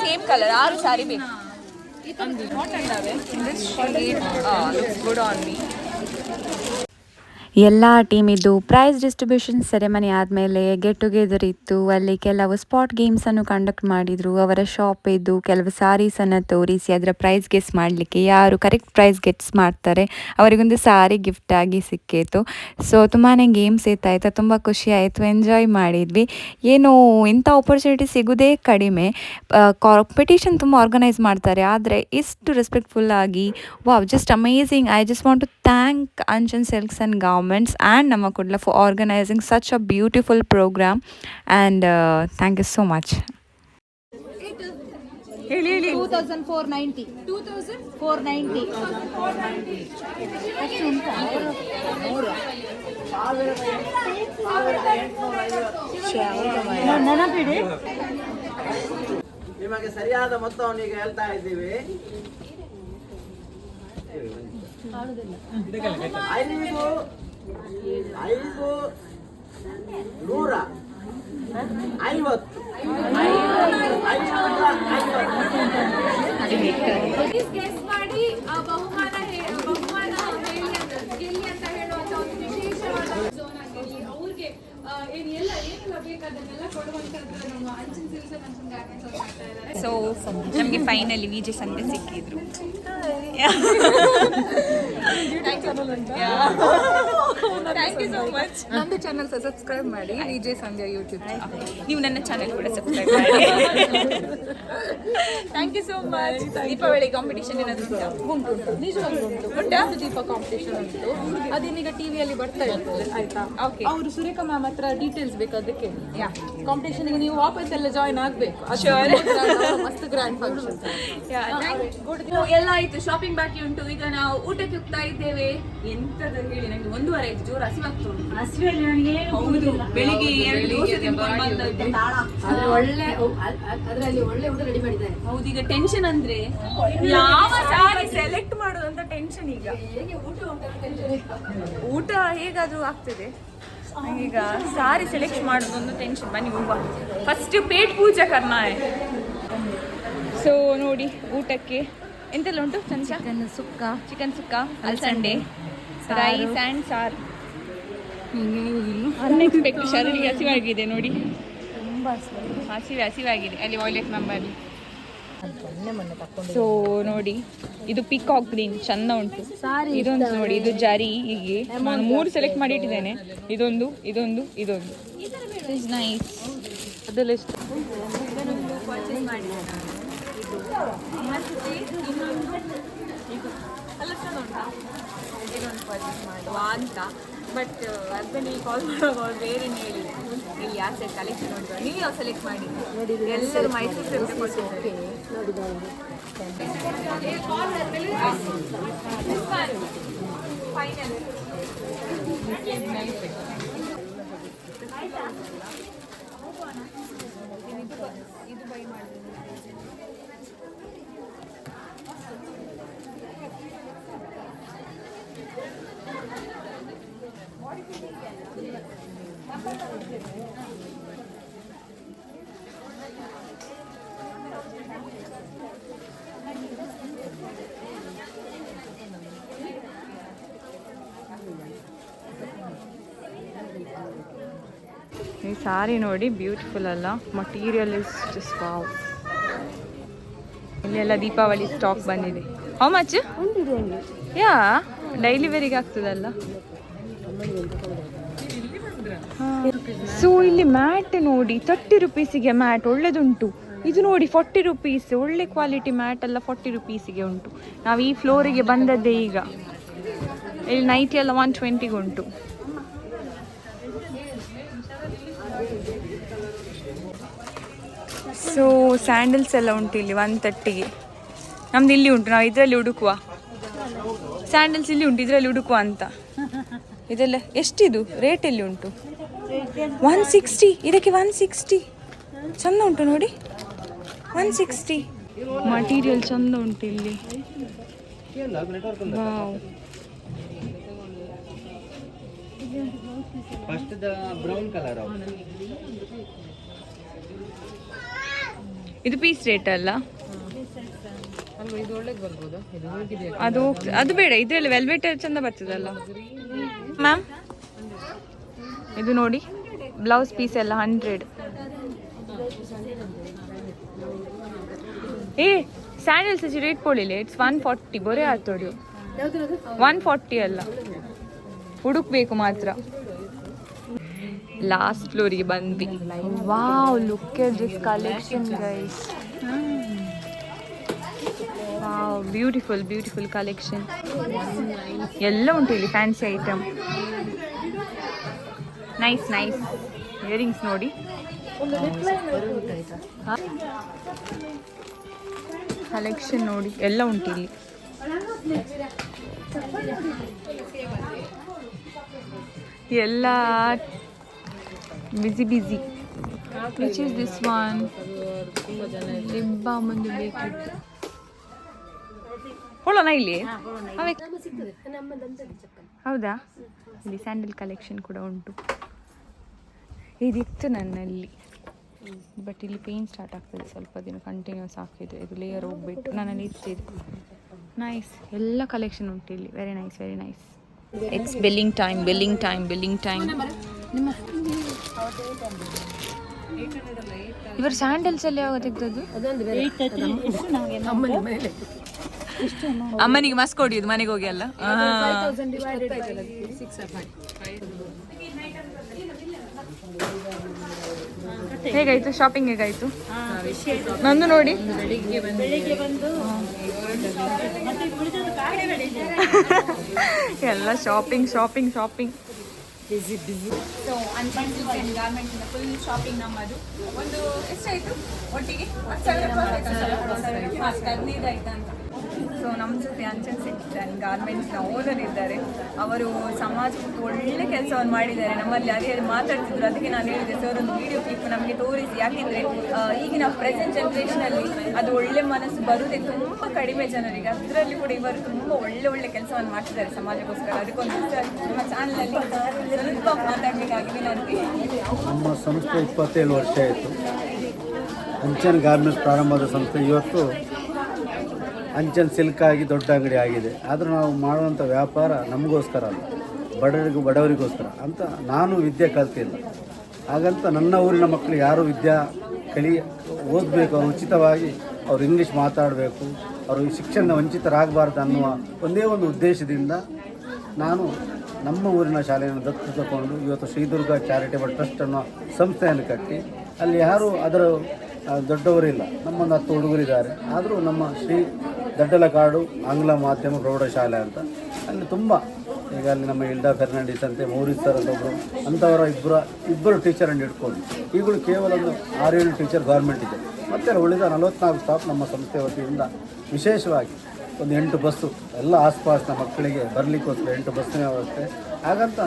ಸೇಮ್ ಕಲರ್ ಆರು ಸಾರಿ ಬೇಕು. ಗುಡ್ ಆನ್ ಮೀ ಎಲ್ಲ ಟೀಮಿದ್ದು ಪ್ರೈಸ್ ಡಿಸ್ಟ್ರಿಬ್ಯೂಷನ್ ಸೆರೆಮನಿ ಆದಮೇಲೆ ಗೆಟ್ ಟುಗೆದರ್ ಇತ್ತು. ಅಲ್ಲಿ ಕೆಲವು ಸ್ಪಾಟ್ ಗೇಮ್ಸನ್ನು ಕಂಡಕ್ಟ್ ಮಾಡಿದರು. ಅವರ ಶಾಪ್ ಇದ್ದು ಕೆಲವು ಸಾರೀಸನ್ನು ತೋರಿಸಿ ಅದರ ಪ್ರೈಸ್ ಗೆಸ್ ಮಾಡಲಿಕ್ಕೆ ಯಾರು ಕರೆಕ್ಟ್ ಪ್ರೈಸ್ ಗೆಟ್ಸ್ ಮಾಡ್ತಾರೆ ಅವರಿಗೊಂದು ಸಾರಿ ಗಿಫ್ಟ್ ಆಗಿ ಸಿಕ್ಕಿತ್ತು ಸೊ ತುಂಬಾ ಗೇಮ್ಸ್ ಇತ್ತಾಯಿತು, ತುಂಬ ಖುಷಿ ಆಯಿತು ಎಂಜಾಯ್ ಮಾಡಿದ್ವಿ. ಏನು ಇಂಥ ಆಪರ್ಚುನಿಟಿ ಸಿಗೋದೇ ಕಡಿಮೆ. ಕಾಂಪಿಟೇಷನ್ ತುಂಬ ಆರ್ಗನೈಸ್ ಮಾಡ್ತಾರೆ. ಆದರೆ ಇಷ್ಟು ರೆಸ್ಪೆಕ್ಟ್ಫುಲ್ ಆಗಿ wow just amazing I just want to thank Anchan silks and garments and ನಮ್ಮ Kudla for organising such a beautiful programme and thank you so much ಹೇಳಿ ಹೇಳಿ. Two thousand four ninety two thousand four ninety ನೆನಪಿಡಿ. ನಿಮಗೆ ಸರಿಯಾದ ಮೊತ್ತವನ್ನು ಈಗ ಹೇಳ್ತಾ ಇದ್ದೀವಿ. ಐದು ಐದು ನೂರ ಐವತ್ತು. ಗೆಸ್ ಮಾಡಿ ಆ ಬಹುಮಾನ ಹೇ- ಬಹುಮಾನ ಗೆಲ್ಲಿ ಅಂತ ಹೇಳುವಂತ ಒಂದು ವಿಶೇಷವಾದ zone ಆಗಿರ್ಲಿ, ಅವ್ರಿಗೆ ಆ, ಏನ್ ಎಲ್ಲ ಏನೆಲ್ಲ ಬೇಕು ಅದನ್ನೆಲ್ಲ ಕೊಡುವಂತದ್ದು ನಮ್ಮ ಅಂಚಿನ ಸಿಲ್ಸ್ ಮಾಡ್ತಾ ಇದ್ದಾರೆ. ಸೊ ನಮಗೆ ಫೈನಲಿ ವಿಜಯ್ ಸಂತೆ ಸಿಕ್ಕಿದ್ರು. ಥ್ಯಾಂಕ್ ಯು ಸೋ ಮಚ್ ನಂದು ಚಾನಲ್ ಸಬ್ಸ್ಕ್ರೈಬ್ ಮಾಡಿ ವಿಜಯ್ ಸಂಧ್ಯಾ ಯೂಟ್ಯೂಬ್ ನೀವು ನನ್ನ ಚಾನೆಲ್ ಕೂಡ ಸಬ್ಸ್ಕ್ರೈಬ್ ಮಾಡಿ. Thank you so much Deepavali competition ಏನಾದರೂ ಉಂಟಾ? ನಿಜವಾಗ್ಲೂ ಉಂಟು. ಉಂಟಾ? ದೀಪ ಕಾಂಪಿಟೇಷನ್ ಉಂಟು. ಅದೇನೀಗ ಟಿವಿಯಲ್ಲಿ ಬರ್ತಾ ಇರ್ತದೆ ಆಯ್ತಾ? ಓಕೆ ಅವರು ಸುರೇಖ ಮ್ಯಾಮ್ ಹತ್ರ ಡೀಟೇಲ್ಸ್ ಬೇಕು ಅದಕ್ಕೆ. ಕಾಂಪಿಟೇಷನ್ಗೆ ನೀವು ವಾಪಸ್ ಎಲ್ಲ ಜಾಯ್ನ್ ಆಗಬೇಕು. ಮಸ್ತ್ ಗ್ರ್ಯಾಂಡ್ ಫಂಕ್ಷನ್ ಎಲ್ಲ ಆಯ್ತು. ಶಾಪಿಂಗ್ ಬಾಕಿ ಉಂಟು. ಈಗ ನಾವು ಊಟಕ್ಕೆ ಹೋಗ್ತಾ ಇದ್ದೇವೆ. ಎಂತದ ಹೇಳಿ ನಂಗೆ ಒಂದೂವರೆ ಆಯ್ತು. ಜೋರು ಒಳ್ಳೆ ಅದರಲ್ಲಿ ಒಳ್ಳೆ ಊಟ ರೆಡಿ ಮಾಡಿದ್ದಾರೆ. ಹೌದು ಈಗ ಟೆನ್ಷನ್ ಅಂದ್ರೆ ಯಾವ ಸಾರಿ ಸೆಲೆಕ್ಟ್ ಮಾಡೋದು ಅಂತ ಟೆನ್ಷನ್ ಈಗ. ಊಟ ಹೇಗಾದ್ರೂ ಆಗ್ತದೆ. ಈಗ ಸಾರಿ ಸೆಲೆಕ್ಟ್ ಮಾಡೋದು ಒಂದು ಟೆನ್ಷನ್ ಬನ್ನಿ ಹೋಗುವ. ಫಸ್ಟ್ ಪೇಟ್ ಪೂಜಾ ಕರ್ಮ ಸೊ ನೋಡಿ ಊಟಕ್ಕೆ ಎಂತೆಲ್ಲ ಉಂಟು ಚಿಕನ್ ಸುಕ್ಕ. ಚಿಕನ್ ಸುಕ್ಕ ಅಲ್ಸಂಡೆ ರೈಸ್ ಆ್ಯಂಡ್ ಸಾರ್. ಅನ್ಎಕ್ಸ್ಪೆಕ್ಟ್ ಶರಣಿಗೆ ಹಸಿವಾಗಿದೆ ನೋಡಿ. ಹಸಿವೆ ಹಸಿವಾಗಿದೆ. ಅಲ್ಲಿ ವಾಯ್ಲೆಟ್ ನಂಬರ್ ಸೊ ನೋಡಿ ಇದು ಪಿಕಾಕ್ ಗ್ರೀನ್ ಚಂದ ಉಂಟು. ಇದೊಂದು ನೋಡಿ ಇದು ಜರಿ ಹೀಗೆ. ನಾನು ಮೂರು ಸೆಲೆಕ್ಟ್ ಮಾಡಿ ಇಟ್ಟಿದ್ದೇನೆ ಇದೊಂದು ಇದೊಂದು ಇದೊಂದು. ಇಸ್ ನೈಸ್ ಅದೆಲ್ಲ ಬಟ್ ಹಸ್ಬೆಂಡಿಗೆ ಕಾಲ್ ಮಾಡುವಾಗ ಅವ್ರು ಬೇರೆ ಹೇಳಿ? ಇಲ್ಲಿ ಯಾವ ಸೈಡ್ ಕಲೆಕ್ಷನ್ ಉಂಟು? ನೀವು ಯಾವ ಸೆಲೆಕ್ಟ್ ಮಾಡಿ. ಎಲ್ಲರೂ ಮೈಸೂರು ಸೆಲೆಕ್ಟ್ ಕೊಟ್ಟಿದ್ದಾರೆ. ಫೈನಲ್ ಈ ಸಾರಿ ನೋಡಿ ಬ್ಯೂಟಿಫುಲ್ ಅಲ್ಲ. ಮಟೀರಿಯಲ್ ಇಸ್ ಜಸ್ಟ್ ವಾವ್ ಇಲ್ಲೆಲ್ಲ ದೀಪಾವಳಿ ಸ್ಟಾಕ್ ಬಂದಿದೆ. ಹೌ ಮಚ್ ಯಾ ಡೈಲಿ ವೇರಿಗೆ ಆಗ್ತದಲ್ಲ. ಸೊ ಇಲ್ಲಿ ಮ್ಯಾಟ್ ನೋಡಿ ತರ್ಟಿ ರುಪೀಸಿಗೆ ಮ್ಯಾಟ್ ಒಳ್ಳೆದುಂಟು. ಇದು ನೋಡಿ ಫಾರ್ಟಿ ರುಪೀಸ್ ಒಳ್ಳೆ ಕ್ವಾಲಿಟಿ ಮ್ಯಾಟ್ ಎಲ್ಲ ಫಾರ್ಟಿ ರುಪೀಸಿಗೆ ಉಂಟು. ನಾವು ಈ ಫ್ಲೋರಿಗೆ ಬಂದದ್ದೇ ಈಗ. ಇಲ್ಲಿ ನೈಟಿ ಎಲ್ಲ ಒನ್ ಟ್ವೆಂಟಿಗೆ ಉಂಟು. ಸೊ ಸ್ಯಾಂಡಲ್ಸ್ ಎಲ್ಲ ಉಂಟು ಇಲ್ಲಿ ಒನ್ ತರ್ಟಿಗೆ ನಮ್ದು ಇಲ್ಲಿ ಉಂಟು, ನಾವು ಇದರಲ್ಲಿ ಹುಡುಕುವ. ಸ್ಯಾಂಡಲ್ಸ್ ಇಲ್ಲಿ ಉಂಟು, ಇದರಲ್ಲಿ ಹುಡುಕುವ ಅಂತ. ಇದೆಲ್ಲ ಎಷ್ಟಿದು? ರೇಟ್ ಎಲ್ಲಿ ಉಂಟು? ಒನ್ ಸಿಕ್ಸ್ಟಿ ಇದಕ್ಕೆ ಒನ್ ಸಿಕ್ಸ್ಟಿ ಚಂದ ಉಂಟು ನೋಡಿ. ಒನ್ ಸಿಕ್ಸ್ಟಿ ಮಟೀರಿಯಲ್ ಚಂದ ಉಂಟು ಇಲ್ಲಿ. ವಾವ್ ಬ್ರೌನ್ ಕಲರ್ ಇದು ಪೀಸ್ ರೇಟ್ ಅಲ್ಲ? ಅದು ಅದು ಬೇಡ ಇದರಲ್ಲಿ ವೆಲ್ವೆಟ್ ಚಂದ ಬರ್ತದಲ್ಲ? ಮ್ಯಾಮ್ ಇದು ನೋಡಿ ಬ್ಲೌಸ್ ಪೀಸ್ ಎಲ್ಲ ಹಂಡ್ರೆಡ್ ಏ ಸ್ಯಾಂಡಲ್ಸ್ ರೇಟ್ ಕೊಡಿಲ್ಲ ಇಟ್ಸ್ ಒನ್ ಫಾರ್ಟಿ ಬರೀ ಆತೋಡಿ ಒನ್ ಫಾರ್ಟಿ ಅಲ್ಲ. ಹುಡುಕ್ಬೇಕು ಮಾತ್ರ. ಲಾಸ್ಟ್ ಫ್ಲೋರಿಗೆ ಬಂದ್ವಿ. Wow look this collection guys wow beautiful beautiful collection ಎಲ್ಲ ಉಂಟು ಇಲ್ಲಿ fancy item nice nice earrings ನೋಡಿ. ಕಲೆಕ್ಷನ್ ನೋಡಿ. ಎಲ್ಲ ಉಂಟು ಇಲ್ಲಿ. ಎಲ್ಲ ಬಿಸಿ ಬಿಸಿ which is this one lip balm ಒಂದು ಬೇಕಿತ್ತು ಕೊಡೋಣ ಇಲ್ಲಿ. ಹೌದಾ? ಇಲ್ಲಿ ಸ್ಯಾಂಡಲ್ ಕಲೆಕ್ಷನ್ ಕೂಡ ಉಂಟು. ಇದಿತ್ತು ನನ್ನಲ್ಲಿ. ಬಟ್ ಇಲ್ಲಿ ಪೇನ್ ಸ್ಟಾರ್ಟ್ ಆಗ್ತದೆ ಸ್ವಲ್ಪ ದಿನ ಕಂಟಿನ್ಯೂಸ್ ಆಗ್ತಿದೆ ಇದು ಲೇಯರ್ ಹೋಗ್ಬಿಟ್ಟು ನನ್ನಲ್ಲಿ ಇತ್ತಿದೆ ನೈಸ್ ಎಲ್ಲ ಕಲೆಕ್ಷನ್ ಉಂಟು ಇಲ್ಲಿ. Very nice very nice it's billing time billing time billing time ಇವರು ಸ್ಯಾಂಡಲ್ಸ್ ಅಲ್ಲಿ ಯಾವಾಗ ತೆಗ್ದದ್ದು? ಅಮ್ಮನಿಗೆ ಮಸ್ಕ್ ಮನೆಗೆ ಹೋಗಿ ಅಲ್ಲ? ಹೇಗಾಯ್ತು? ಶಾಪಿಂಗ್ ಹೇಗಾಯ್ತು? ನಂದು ನೋಡಿ. ಎಲ್ಲ shopping shopping shopping so full shopping ನಮ್ಮದು. ಒಂದು ಎಷ್ಟಾಯಿತು? ಒಟ್ಟಿಗೆ? ಹದಿನೈದು ಆಯ್ತಾ ಅಂತ. ಸೊ ನಮ್ಮ ಜೊತೆ ಅಂಚನ್ ಸೆಕ್ಷನ್ ಗಾರ್ಮೆಂಟ್ಸ್ನ ಓನರ್ ಇದ್ದಾರೆ. ಅವರು ಸಮಾಜಕ್ಕೆ ಒಳ್ಳೆ ಕೆಲಸವನ್ನು ಮಾಡಿದ್ದಾರೆ. ನಮ್ಮಲ್ಲಿ ಅದೇ ಮಾತಾಡ್ತಿದ್ರು. ಅದಕ್ಕೆ ನಾನು ಹೇಳಿದೆ ಸರ್ ಒಂದು ವಿಡಿಯೋ ಕ್ಲಿಪ್ ನಮಗೆ ತೋರಿಸಿ. ಯಾಕೆಂದರೆ ಈಗಿನ ಪ್ರೆಸೆಂಟ್ ಜನ್ರೇಷನಲ್ಲಿ ಅದು ಒಳ್ಳೆ ಮನಸ್ಸು ಬರುವುದೇ ತುಂಬ ಕಡಿಮೆ ಜನರಿಗೆ. ಅದರಲ್ಲಿ ಕೂಡ ಇವರು ತುಂಬ ಒಳ್ಳೆ ಒಳ್ಳೆ ಕೆಲಸವನ್ನು ಮಾಡ್ತಿದ್ದಾರೆ ಸಮಾಜಕ್ಕೋಸ್ಕರ. ಅದಕ್ಕೊಂದು ನಮ್ಮ ಚಾನಲಲ್ಲಿ ಸ್ವಲ್ಪ ಮಾತಾಡಬೇಕಾಗಿ ನನಗೆ ನಮ್ಮ ಸಂಸ್ಥೆ ಇಪ್ಪತ್ತೇಳು ವರ್ಷ ಆಯಿತು. ಅಂಚನ್ ಗಾರ್ಮೆಂಟ್ಸ್ ಪ್ರಾರಂಭದ ಸಂಸ್ಥೆ. ಇವತ್ತು ಅಂಚನ್ ಆಗಿ ದೊಡ್ಡ ಅಂಗಡಿ ಆಗಿದೆ. ಆದರೂ ನಾವು ಮಾಡುವಂಥ ವ್ಯಾಪಾರ ನಮಗೋಸ್ಕರ ಅಲ್ಲ. ಬಡವರಿಗೂ ಬಡವರಿಗೋಸ್ಕರ ಅಂತ ನಾನು ವಿದ್ಯೆ ಕಲ್ತಿಲ್ಲ. ಹಾಗಂತ ನನ್ನ ಊರಿನ ಮಕ್ಕಳು ಯಾರು ವಿದ್ಯಾ ಕಲಿ ಓದಬೇಕು ಅವರು ಉಚಿತವಾಗಿ ಅವರು ಇಂಗ್ಲೀಷ್ ಮಾತಾಡಬೇಕು, ಅವರು ಶಿಕ್ಷಣ ವಂಚಿತರಾಗಬಾರ್ದು ಅನ್ನುವ ಒಂದೇ ಒಂದು ಉದ್ದೇಶದಿಂದ ನಾನು ನಮ್ಮ ಊರಿನ ಶಾಲೆಯನ್ನು ದತ್ತು ತಗೊಂಡು ಇವತ್ತು ಶ್ರೀದುರ್ಗ ಚಾರಿಟೇಬಲ್ ಟ್ರಸ್ಟ್ ಅನ್ನೋ ಸಂಸ್ಥೆಯನ್ನು ಕಟ್ಟಿ ಅಲ್ಲಿ ಯಾರೂ ಅದರ ದೊಡ್ಡವರಿಲ್ಲ. ನಮ್ಮೊಂದು ಹತ್ತು ಹುಡುಗರಿದ್ದಾರೆ. ಆದರೂ ನಮ್ಮ ಶ್ರೀ ದಡ್ಡಲಕಾಡು ಆಂಗ್ಲ ಮಾಧ್ಯಮ ಪ್ರೌಢಶಾಲೆ ಅಂತ. ಅಲ್ಲಿ ತುಂಬ, ಈಗ ಅಲ್ಲಿ ನಮ್ಮ ಇಲ್ಡಾ ಫೆರ್ನಾಂಡಿಸ್ ಅಂತೆ, ಮೌರಿಸ್ ಸರ್ ಅಂತ ಒಬ್ಬರು ಅಂಥವರ ಇಬ್ಬರು ಇಬ್ಬರು ಟೀಚರನ್ನು ಇಟ್ಕೊಂಡು ಈಗಲೂ ಕೇವಲ ಒಂದು ಆರೇಳು ಟೀಚರ್ ಗೌರ್ಮೆಂಟ್ ಇದೆ. ಮತ್ತು ಉಳಿದ ನಲವತ್ನಾಲ್ಕು ಸ್ಟಾಫ್ ನಮ್ಮ ಸಂಸ್ಥೆ ವತಿಯಿಂದ ವಿಶೇಷವಾಗಿ ಒಂದು ಎಂಟು ಬಸ್ಸು, ಎಲ್ಲ ಆಸ್ಪಾಸ್ನ ಮಕ್ಕಳಿಗೆ ಬರಲಿಕ್ಕೋಸ್ಕರ ಎಂಟು ಬಸ್ಸಿನ ವ್ಯವಸ್ಥೆ ಹಾಗಂತ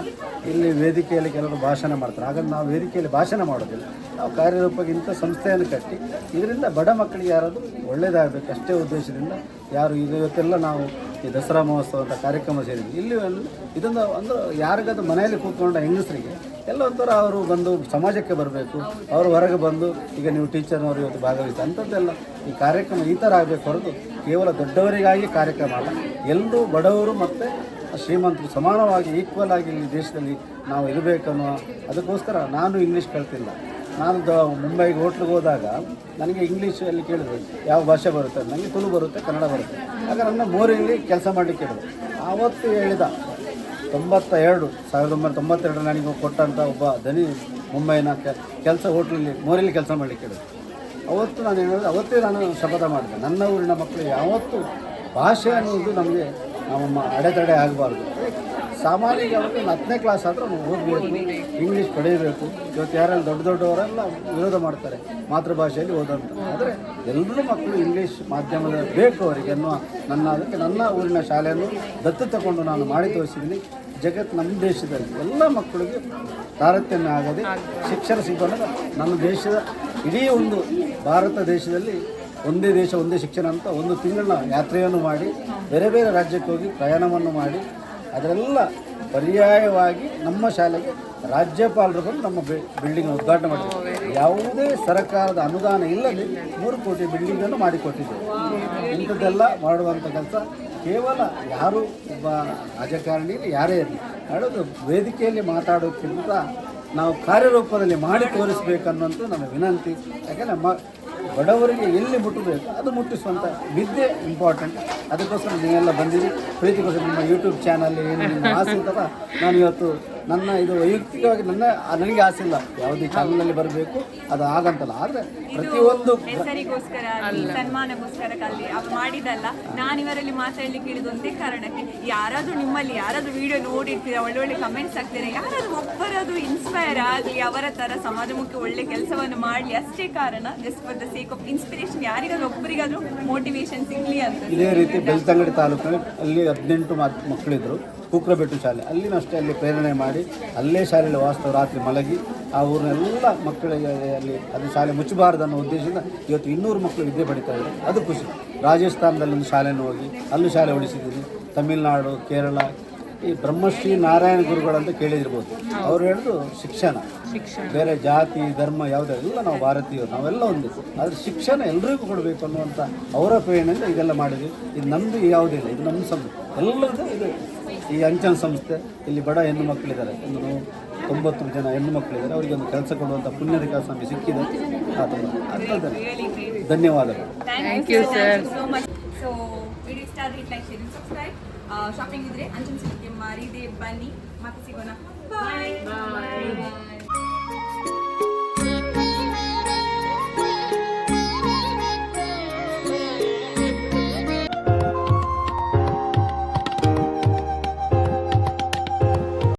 ಇಲ್ಲಿ ವೇದಿಕೆಯಲ್ಲಿ ಕೆಲವರು ಭಾಷಣ ಮಾಡ್ತಾರೆ. ಹಾಗಂತ ನಾವು ವೇದಿಕೆಯಲ್ಲಿ ಭಾಷಣ ಮಾಡೋದಿಲ್ಲ. ನಾವು ಕಾರ್ಯರೂಪಕ್ಕಿಂತ ಸಂಸ್ಥೆಯನ್ನು ಕಟ್ಟಿ ಇದರಿಂದ ಬಡ ಮಕ್ಕಳಿಗೆ ಯಾರಾದರೂ ಒಳ್ಳೆಯದಾಗಬೇಕು ಅಷ್ಟೇ ಉದ್ದೇಶದಿಂದ ಯಾರು ಇದು ಇವತ್ತೆಲ್ಲ ನಾವು ಈ ದಸರಾ ಮಹೋತ್ಸವ ಅಂತ ಕಾರ್ಯಕ್ರಮ ಸೇರಿದ್ವಿ. ಇಲ್ಲಿ ಇದೊಂದು ಅಂದ್ರೆ ಯಾರಿಗಾದ್ರೂ ಮನೆಯಲ್ಲಿ ಕೂತ್ಕೊಂಡ ಹೆಂಗಸರಿಗೆ ಎಲ್ಲ ಒಂಥರ ಅವರು ಬಂದು ಸಮಾಜಕ್ಕೆ ಬರಬೇಕು, ಅವರು ಹೊರಗೆ ಬಂದು ಈಗ ನೀವು ಟೀಚರ್ನವರು ಇವತ್ತು ಭಾಗವಹಿಸಿ ಅಂಥದ್ದೆಲ್ಲ ಈ ಕಾರ್ಯಕ್ರಮ ಈ ಥರ ಆಗಬೇಕು ಹೊರತು ಕೇವಲ ದೊಡ್ಡವರಿಗಾಗಿ ಕಾರ್ಯಕ್ರಮ ಅಲ್ಲ. ಎಲ್ಲರೂ ಬಡವರು ಮತ್ತು ಶ್ರೀಮಂತರು ಸಮಾನವಾಗಿ ಈಕ್ವಲ್ ಆಗಿ ಈ ದೇಶದಲ್ಲಿ ನಾವು ಇರಬೇಕನ್ನೋ ಅದಕ್ಕೋಸ್ಕರ ನಾನು ಇಂಗ್ಲೀಷ್ ಕಲ್ತಿಲ್ಲ. ನಾನು ದ ಮುಂಬೈಗೆ ಹೋಟ್ಲಿಗೆ ಹೋದಾಗ ನನಗೆ ಇಂಗ್ಲೀಷಲ್ಲಿ ಕೇಳಿದ್ರು, ಯಾವ ಭಾಷೆ ಬರುತ್ತೆ? ನನಗೆ ತುಳು ಬರುತ್ತೆ, ಕನ್ನಡ ಬರುತ್ತೆ. ಆಗ ನನ್ನ ಮೋರಿಯಲ್ಲಿ ಕೆಲಸ ಮಾಡಲಿಕ್ಕೆ ಹೇಳಿದ್ರು. ಆವತ್ತು ಹೇಳಿದ ತೊಂಬತ್ತ ಎರಡು ಸಾವಿರದ ಒಂಬೈನೂರ ತೊಂಬತ್ತೆರಡು ನನಗೆ ಕೊಟ್ಟಂಥ ಒಬ್ಬ ಧನಿ ಮುಂಬೈನ ಕೆಲಸ ಹೋಟ್ಲಲ್ಲಿ, ಮೋರಿಯಲ್ಲಿ ಕೆಲಸ ಮಾಡಲಿಕ್ಕೆ ಹೇಳಿದ್ರು. ಅವತ್ತು ನಾನು ಹೇಳಿದ್ರೆ ಅವತ್ತೇ ನಾನು ಶಪಥ ಮಾಡಿದೆ. ನನ್ನ ಊರಿನ ಮಕ್ಕಳು ಯಾವತ್ತೂ ಭಾಷೆ ಅನ್ನೋದು ನಮಗೆ ನಮ್ಮ ಅಡೆತಡೆ ಆಗಬಾರ್ದು. ಸಾಮಾನ್ಯವಾಗಿ ಹತ್ತನೇ ಕ್ಲಾಸ್ ಆದರೂ ನಾವು ಓದಬೇಕು ಇಂಗ್ಲೀಷ್ ಪಡೆಯಬೇಕು. ಇವತ್ತು ಯಾರೆಲ್ಲ ದೊಡ್ಡ ದೊಡ್ಡವರೆಲ್ಲ ವಿರೋಧ ಮಾಡ್ತಾರೆ ಮಾತೃಭಾಷೆಯಲ್ಲಿ ಓದಂತ. ಆದರೆ ಎಲ್ಲರೂ ಮಕ್ಕಳು ಇಂಗ್ಲೀಷ್ ಮಾಧ್ಯಮದ ಬೇಕು ಅವರಿಗೆ ಅನ್ನುವ ನನ್ನ, ಅದಕ್ಕೆ ನನ್ನ ಊರಿನ ಶಾಲೆಯನ್ನು ದತ್ತು ತಗೊಂಡು ನಾನು ಮಾಡಿ ತೋರಿಸಿದ್ದೀನಿ. ಜಗತ್ತು ನಮ್ಮ ದೇಶದಲ್ಲಿ ಎಲ್ಲ ಮಕ್ಕಳಿಗೆ ತಾರತಮ್ಯ ಆಗದೆ ಶಿಕ್ಷಣ ಸಿಗೋಣ ನಮ್ಮ ದೇಶದ ಇಡೀ ಒಂದು ಭಾರತ ದೇಶದಲ್ಲಿ ಒಂದೇ ದೇಶ, ಒಂದೇ ಶಿಕ್ಷಣ ಅಂತ ಒಂದು ತಿಂಗಳ ಯಾತ್ರೆಯನ್ನು ಮಾಡಿ, ಬೇರೆ ಬೇರೆ ರಾಜ್ಯಕ್ಕೆ ಹೋಗಿ ಪ್ರಯಾಣವನ್ನು ಮಾಡಿ ಅದರೆಲ್ಲ ಪರ್ಯಾಯವಾಗಿ ನಮ್ಮ ಶಾಲೆಗೆ ರಾಜ್ಯಪಾಲರು ಬಂದು ನಮ್ಮ ಬಿಲ್ಡಿಂಗ್ ಉದ್ಘಾಟನೆ ಮಾಡಿದ್ದಾರೆ ಯಾವುದೇ ಸರ್ಕಾರದ ಅನುದಾನ ಇಲ್ಲದೆ ಮೂರು ಕೋಟಿ ಬಿಲ್ಡಿಂಗನ್ನು ಮಾಡಿಕೊಟ್ಟಿದ್ದರು ಇಂಥದ್ದೆಲ್ಲ ಮಾಡುವಂಥ ಕೆಲಸ ಕೇವಲ ಯಾರು ಒಬ್ಬ ರಾಜಕಾರಣಿ ಯಾರೇ ಇರಲಿ ಹೇಳೋದು ವೇದಿಕೆಯಲ್ಲಿ ಮಾತಾಡೋಕ್ಕಿಂತ ನಾವು ಕಾರ್ಯರೂಪದಲ್ಲಿ ಮಾಡಿ ತೋರಿಸ್ಬೇಕನ್ನುವಂಥ ನಮ್ಮ ವಿನಂತಿ. ಯಾಕೆಂದರೆ ಮ ಬಡವರಿಗೆ ಎಲ್ಲಿ ಮುಟ್ಟಬೇಕು, ಅದು ಮುಟ್ಟಿಸುವಂಥ ವಿದ್ಯೆ ಇಂಪಾರ್ಟೆಂಟ್ ಅದಕ್ಕೋಸ್ಕರ ನೀವೆಲ್ಲ ಬಂದಿರಿ. ಪ್ರೀತಿಗೋಸ್ಕರ ನಿಮ್ಮ ಯೂಟ್ಯೂಬ್ ಚಾನಲ್ ಏನು ಆಸೆ ಇರ್ತದ ನಾನು ಇವತ್ತು ನನ್ನ ಇದು ವೈಯಕ್ತಿಕವಾಗಿ ನನ್ನ ನನಗೆ ಆಸೆ ಇಲ್ಲ. ಯಾವುದೇ ಚಾನಲಲ್ಲಿ ಬರಬೇಕು ಅದು ಆಗಂತಲ್ಲ. ಆದರೆ ಪ್ರತಿಯೊಂದು ಹೆಸರಿಗೋಸ್ಕರ ಸನ್ಮಾನಗೋಸ್ಕರ ಅಲ್ಲಿ ಅವ್ರು ಮಾಡಿದಲ್ಲ ನಾನು ಇವರಲ್ಲಿ ಮಾತಾಡ್ಲಿಕ್ಕೆ ಹೇಳಿದ ಒಂದೇ ಕಾರಣಕ್ಕೆ ಯಾರಾದ್ರೂ ನಿಮ್ಮಲ್ಲಿ ಯಾರಾದ್ರೂ ವಿಡಿಯೋ ನೋಡಿರ್ತೀರಾ ಒಳ್ಳೆ ಒಳ್ಳೆ ಕಮೆಂಟ್ಸ್ ಆಗ್ತೀರಾ ಯಾರಾದ್ರೂ ಒಬ್ಬರಾದ್ರೂ ಇನ್ಸ್ಪೈರ್ ಆಗಲಿ ಅವರ ತರ ಸಮಾಜಮುಖಿ ಒಳ್ಳೆ ಕೆಲಸವನ್ನು ಮಾಡಲಿ ಅಷ್ಟೇ ಕಾರಣ just for the sake of inspiration ಯಾರಿಗಾದ್ರೂ ಒಬ್ಬರಿಗಾದ್ರೂ ಮೋಟಿವೇಶನ್ ಸಿಗ್ಲಿ ಅಂತ. ಇದೇ ರೀತಿ ಬೆಳ್ತಂಗಡಿ ತಾಲೂಕಿನಲ್ಲಿ ಅಲ್ಲಿ ಹದಿನೆಂಟು ಮಕ್- ಮಕ್ಕಳಿದ್ರು. ಕುಕ್ರಬೆಟ್ಟು ಶಾಲೆ. ಅಲ್ಲಿನೂ ಅಷ್ಟೇ ಅಲ್ಲಿ ಪ್ರೇರಣೆ ಮಾಡಿ ಅಲ್ಲೇ ಶಾಲೆಯಲ್ಲಿ ವಾಸ್ತವ ರಾತ್ರಿ ಮಲಗಿ ಆ ಊರಿನೆಲ್ಲ ಮಕ್ಕಳಿಗೆ ಅಲ್ಲಿ ಅದು ಶಾಲೆ ಮುಚ್ಚಬಾರದು ಅನ್ನೋ ಉದ್ದೇಶದಿಂದ ಇವತ್ತು ಇನ್ನೂರು ಮಕ್ಕಳು ವಿದ್ಯೆ ಪಡಿತಾ ಇದ್ದಾರೆ. ಅದು ಖುಷಿ. ರಾಜಸ್ಥಾನದಲ್ಲಿ ಒಂದು ಶಾಲೆಯನ್ನು ಹೋಗಿ ಅಲ್ಲೂ ಶಾಲೆ ಉಳಿಸಿದ್ದೀನಿ. ತಮಿಳುನಾಡು ಕೇರಳ ಈ ಬ್ರಹ್ಮಶ್ರೀ ನಾರಾಯಣ ಗುರುಗಳಂತ ಕೇಳಿದಿರ್ಬೋದು. ಅವ್ರು ಹೇಳಿದ್ರು ಶಿಕ್ಷಣ. ಬೇರೆ ಜಾತಿ ಧರ್ಮ ಯಾವುದೇ ಎಲ್ಲ ನಾವು ಭಾರತೀಯರು ನಾವೆಲ್ಲ ಒಂದು. ಆದರೆ ಶಿಕ್ಷಣ ಎಲ್ರಿಗೂ ಕೊಡಬೇಕು ಅನ್ನುವಂಥ ಅವರ ಪ್ರೇರಣೆಯಿಂದ ಇದೆಲ್ಲ ಮಾಡಿದ್ವಿ. ಇದು ನಮ್ಮದು ಯಾವುದಿಲ್ಲ ಇದು ನಮ್ಮ ಸಂಬಂಧ ಎಲ್ಲದೂ ಇದು. ಈ ಅಂಚನ ಸಂಸ್ಥೆ ಇಲ್ಲಿ ಬಡ ಹೆಣ್ಣು ಮಕ್ಕಳಿದ್ದಾರೆ. ಒಂದು ನೂ- ತೊಂಬತ್ತು ಜನ ಹೆಣ್ಣು ಮಕ್ಕಳಿದ್ದಾರೆ. ಅವರಿಗೆ ಒಂದು ಕೆಲಸ ಕೊಡುವಂಥ ಪುಣ್ಯದ ಕೆಲಸ ನಮಗೆ ಸಿಕ್ಕಿದೆ. ಆ ಧನ್ಯವಾದಗಳು. Thank you sir so much so video star hit like share subscribe shopping ಇದ್ರೆ ಅಂಚನ್ ಸಿಕ್ಕಿ ಮಾರಿದೆ ಬನ್ನಿ. ಮತ್ತೆ ಸಿಗೋಣ. ಬಾಯ್ ಬಾಯ್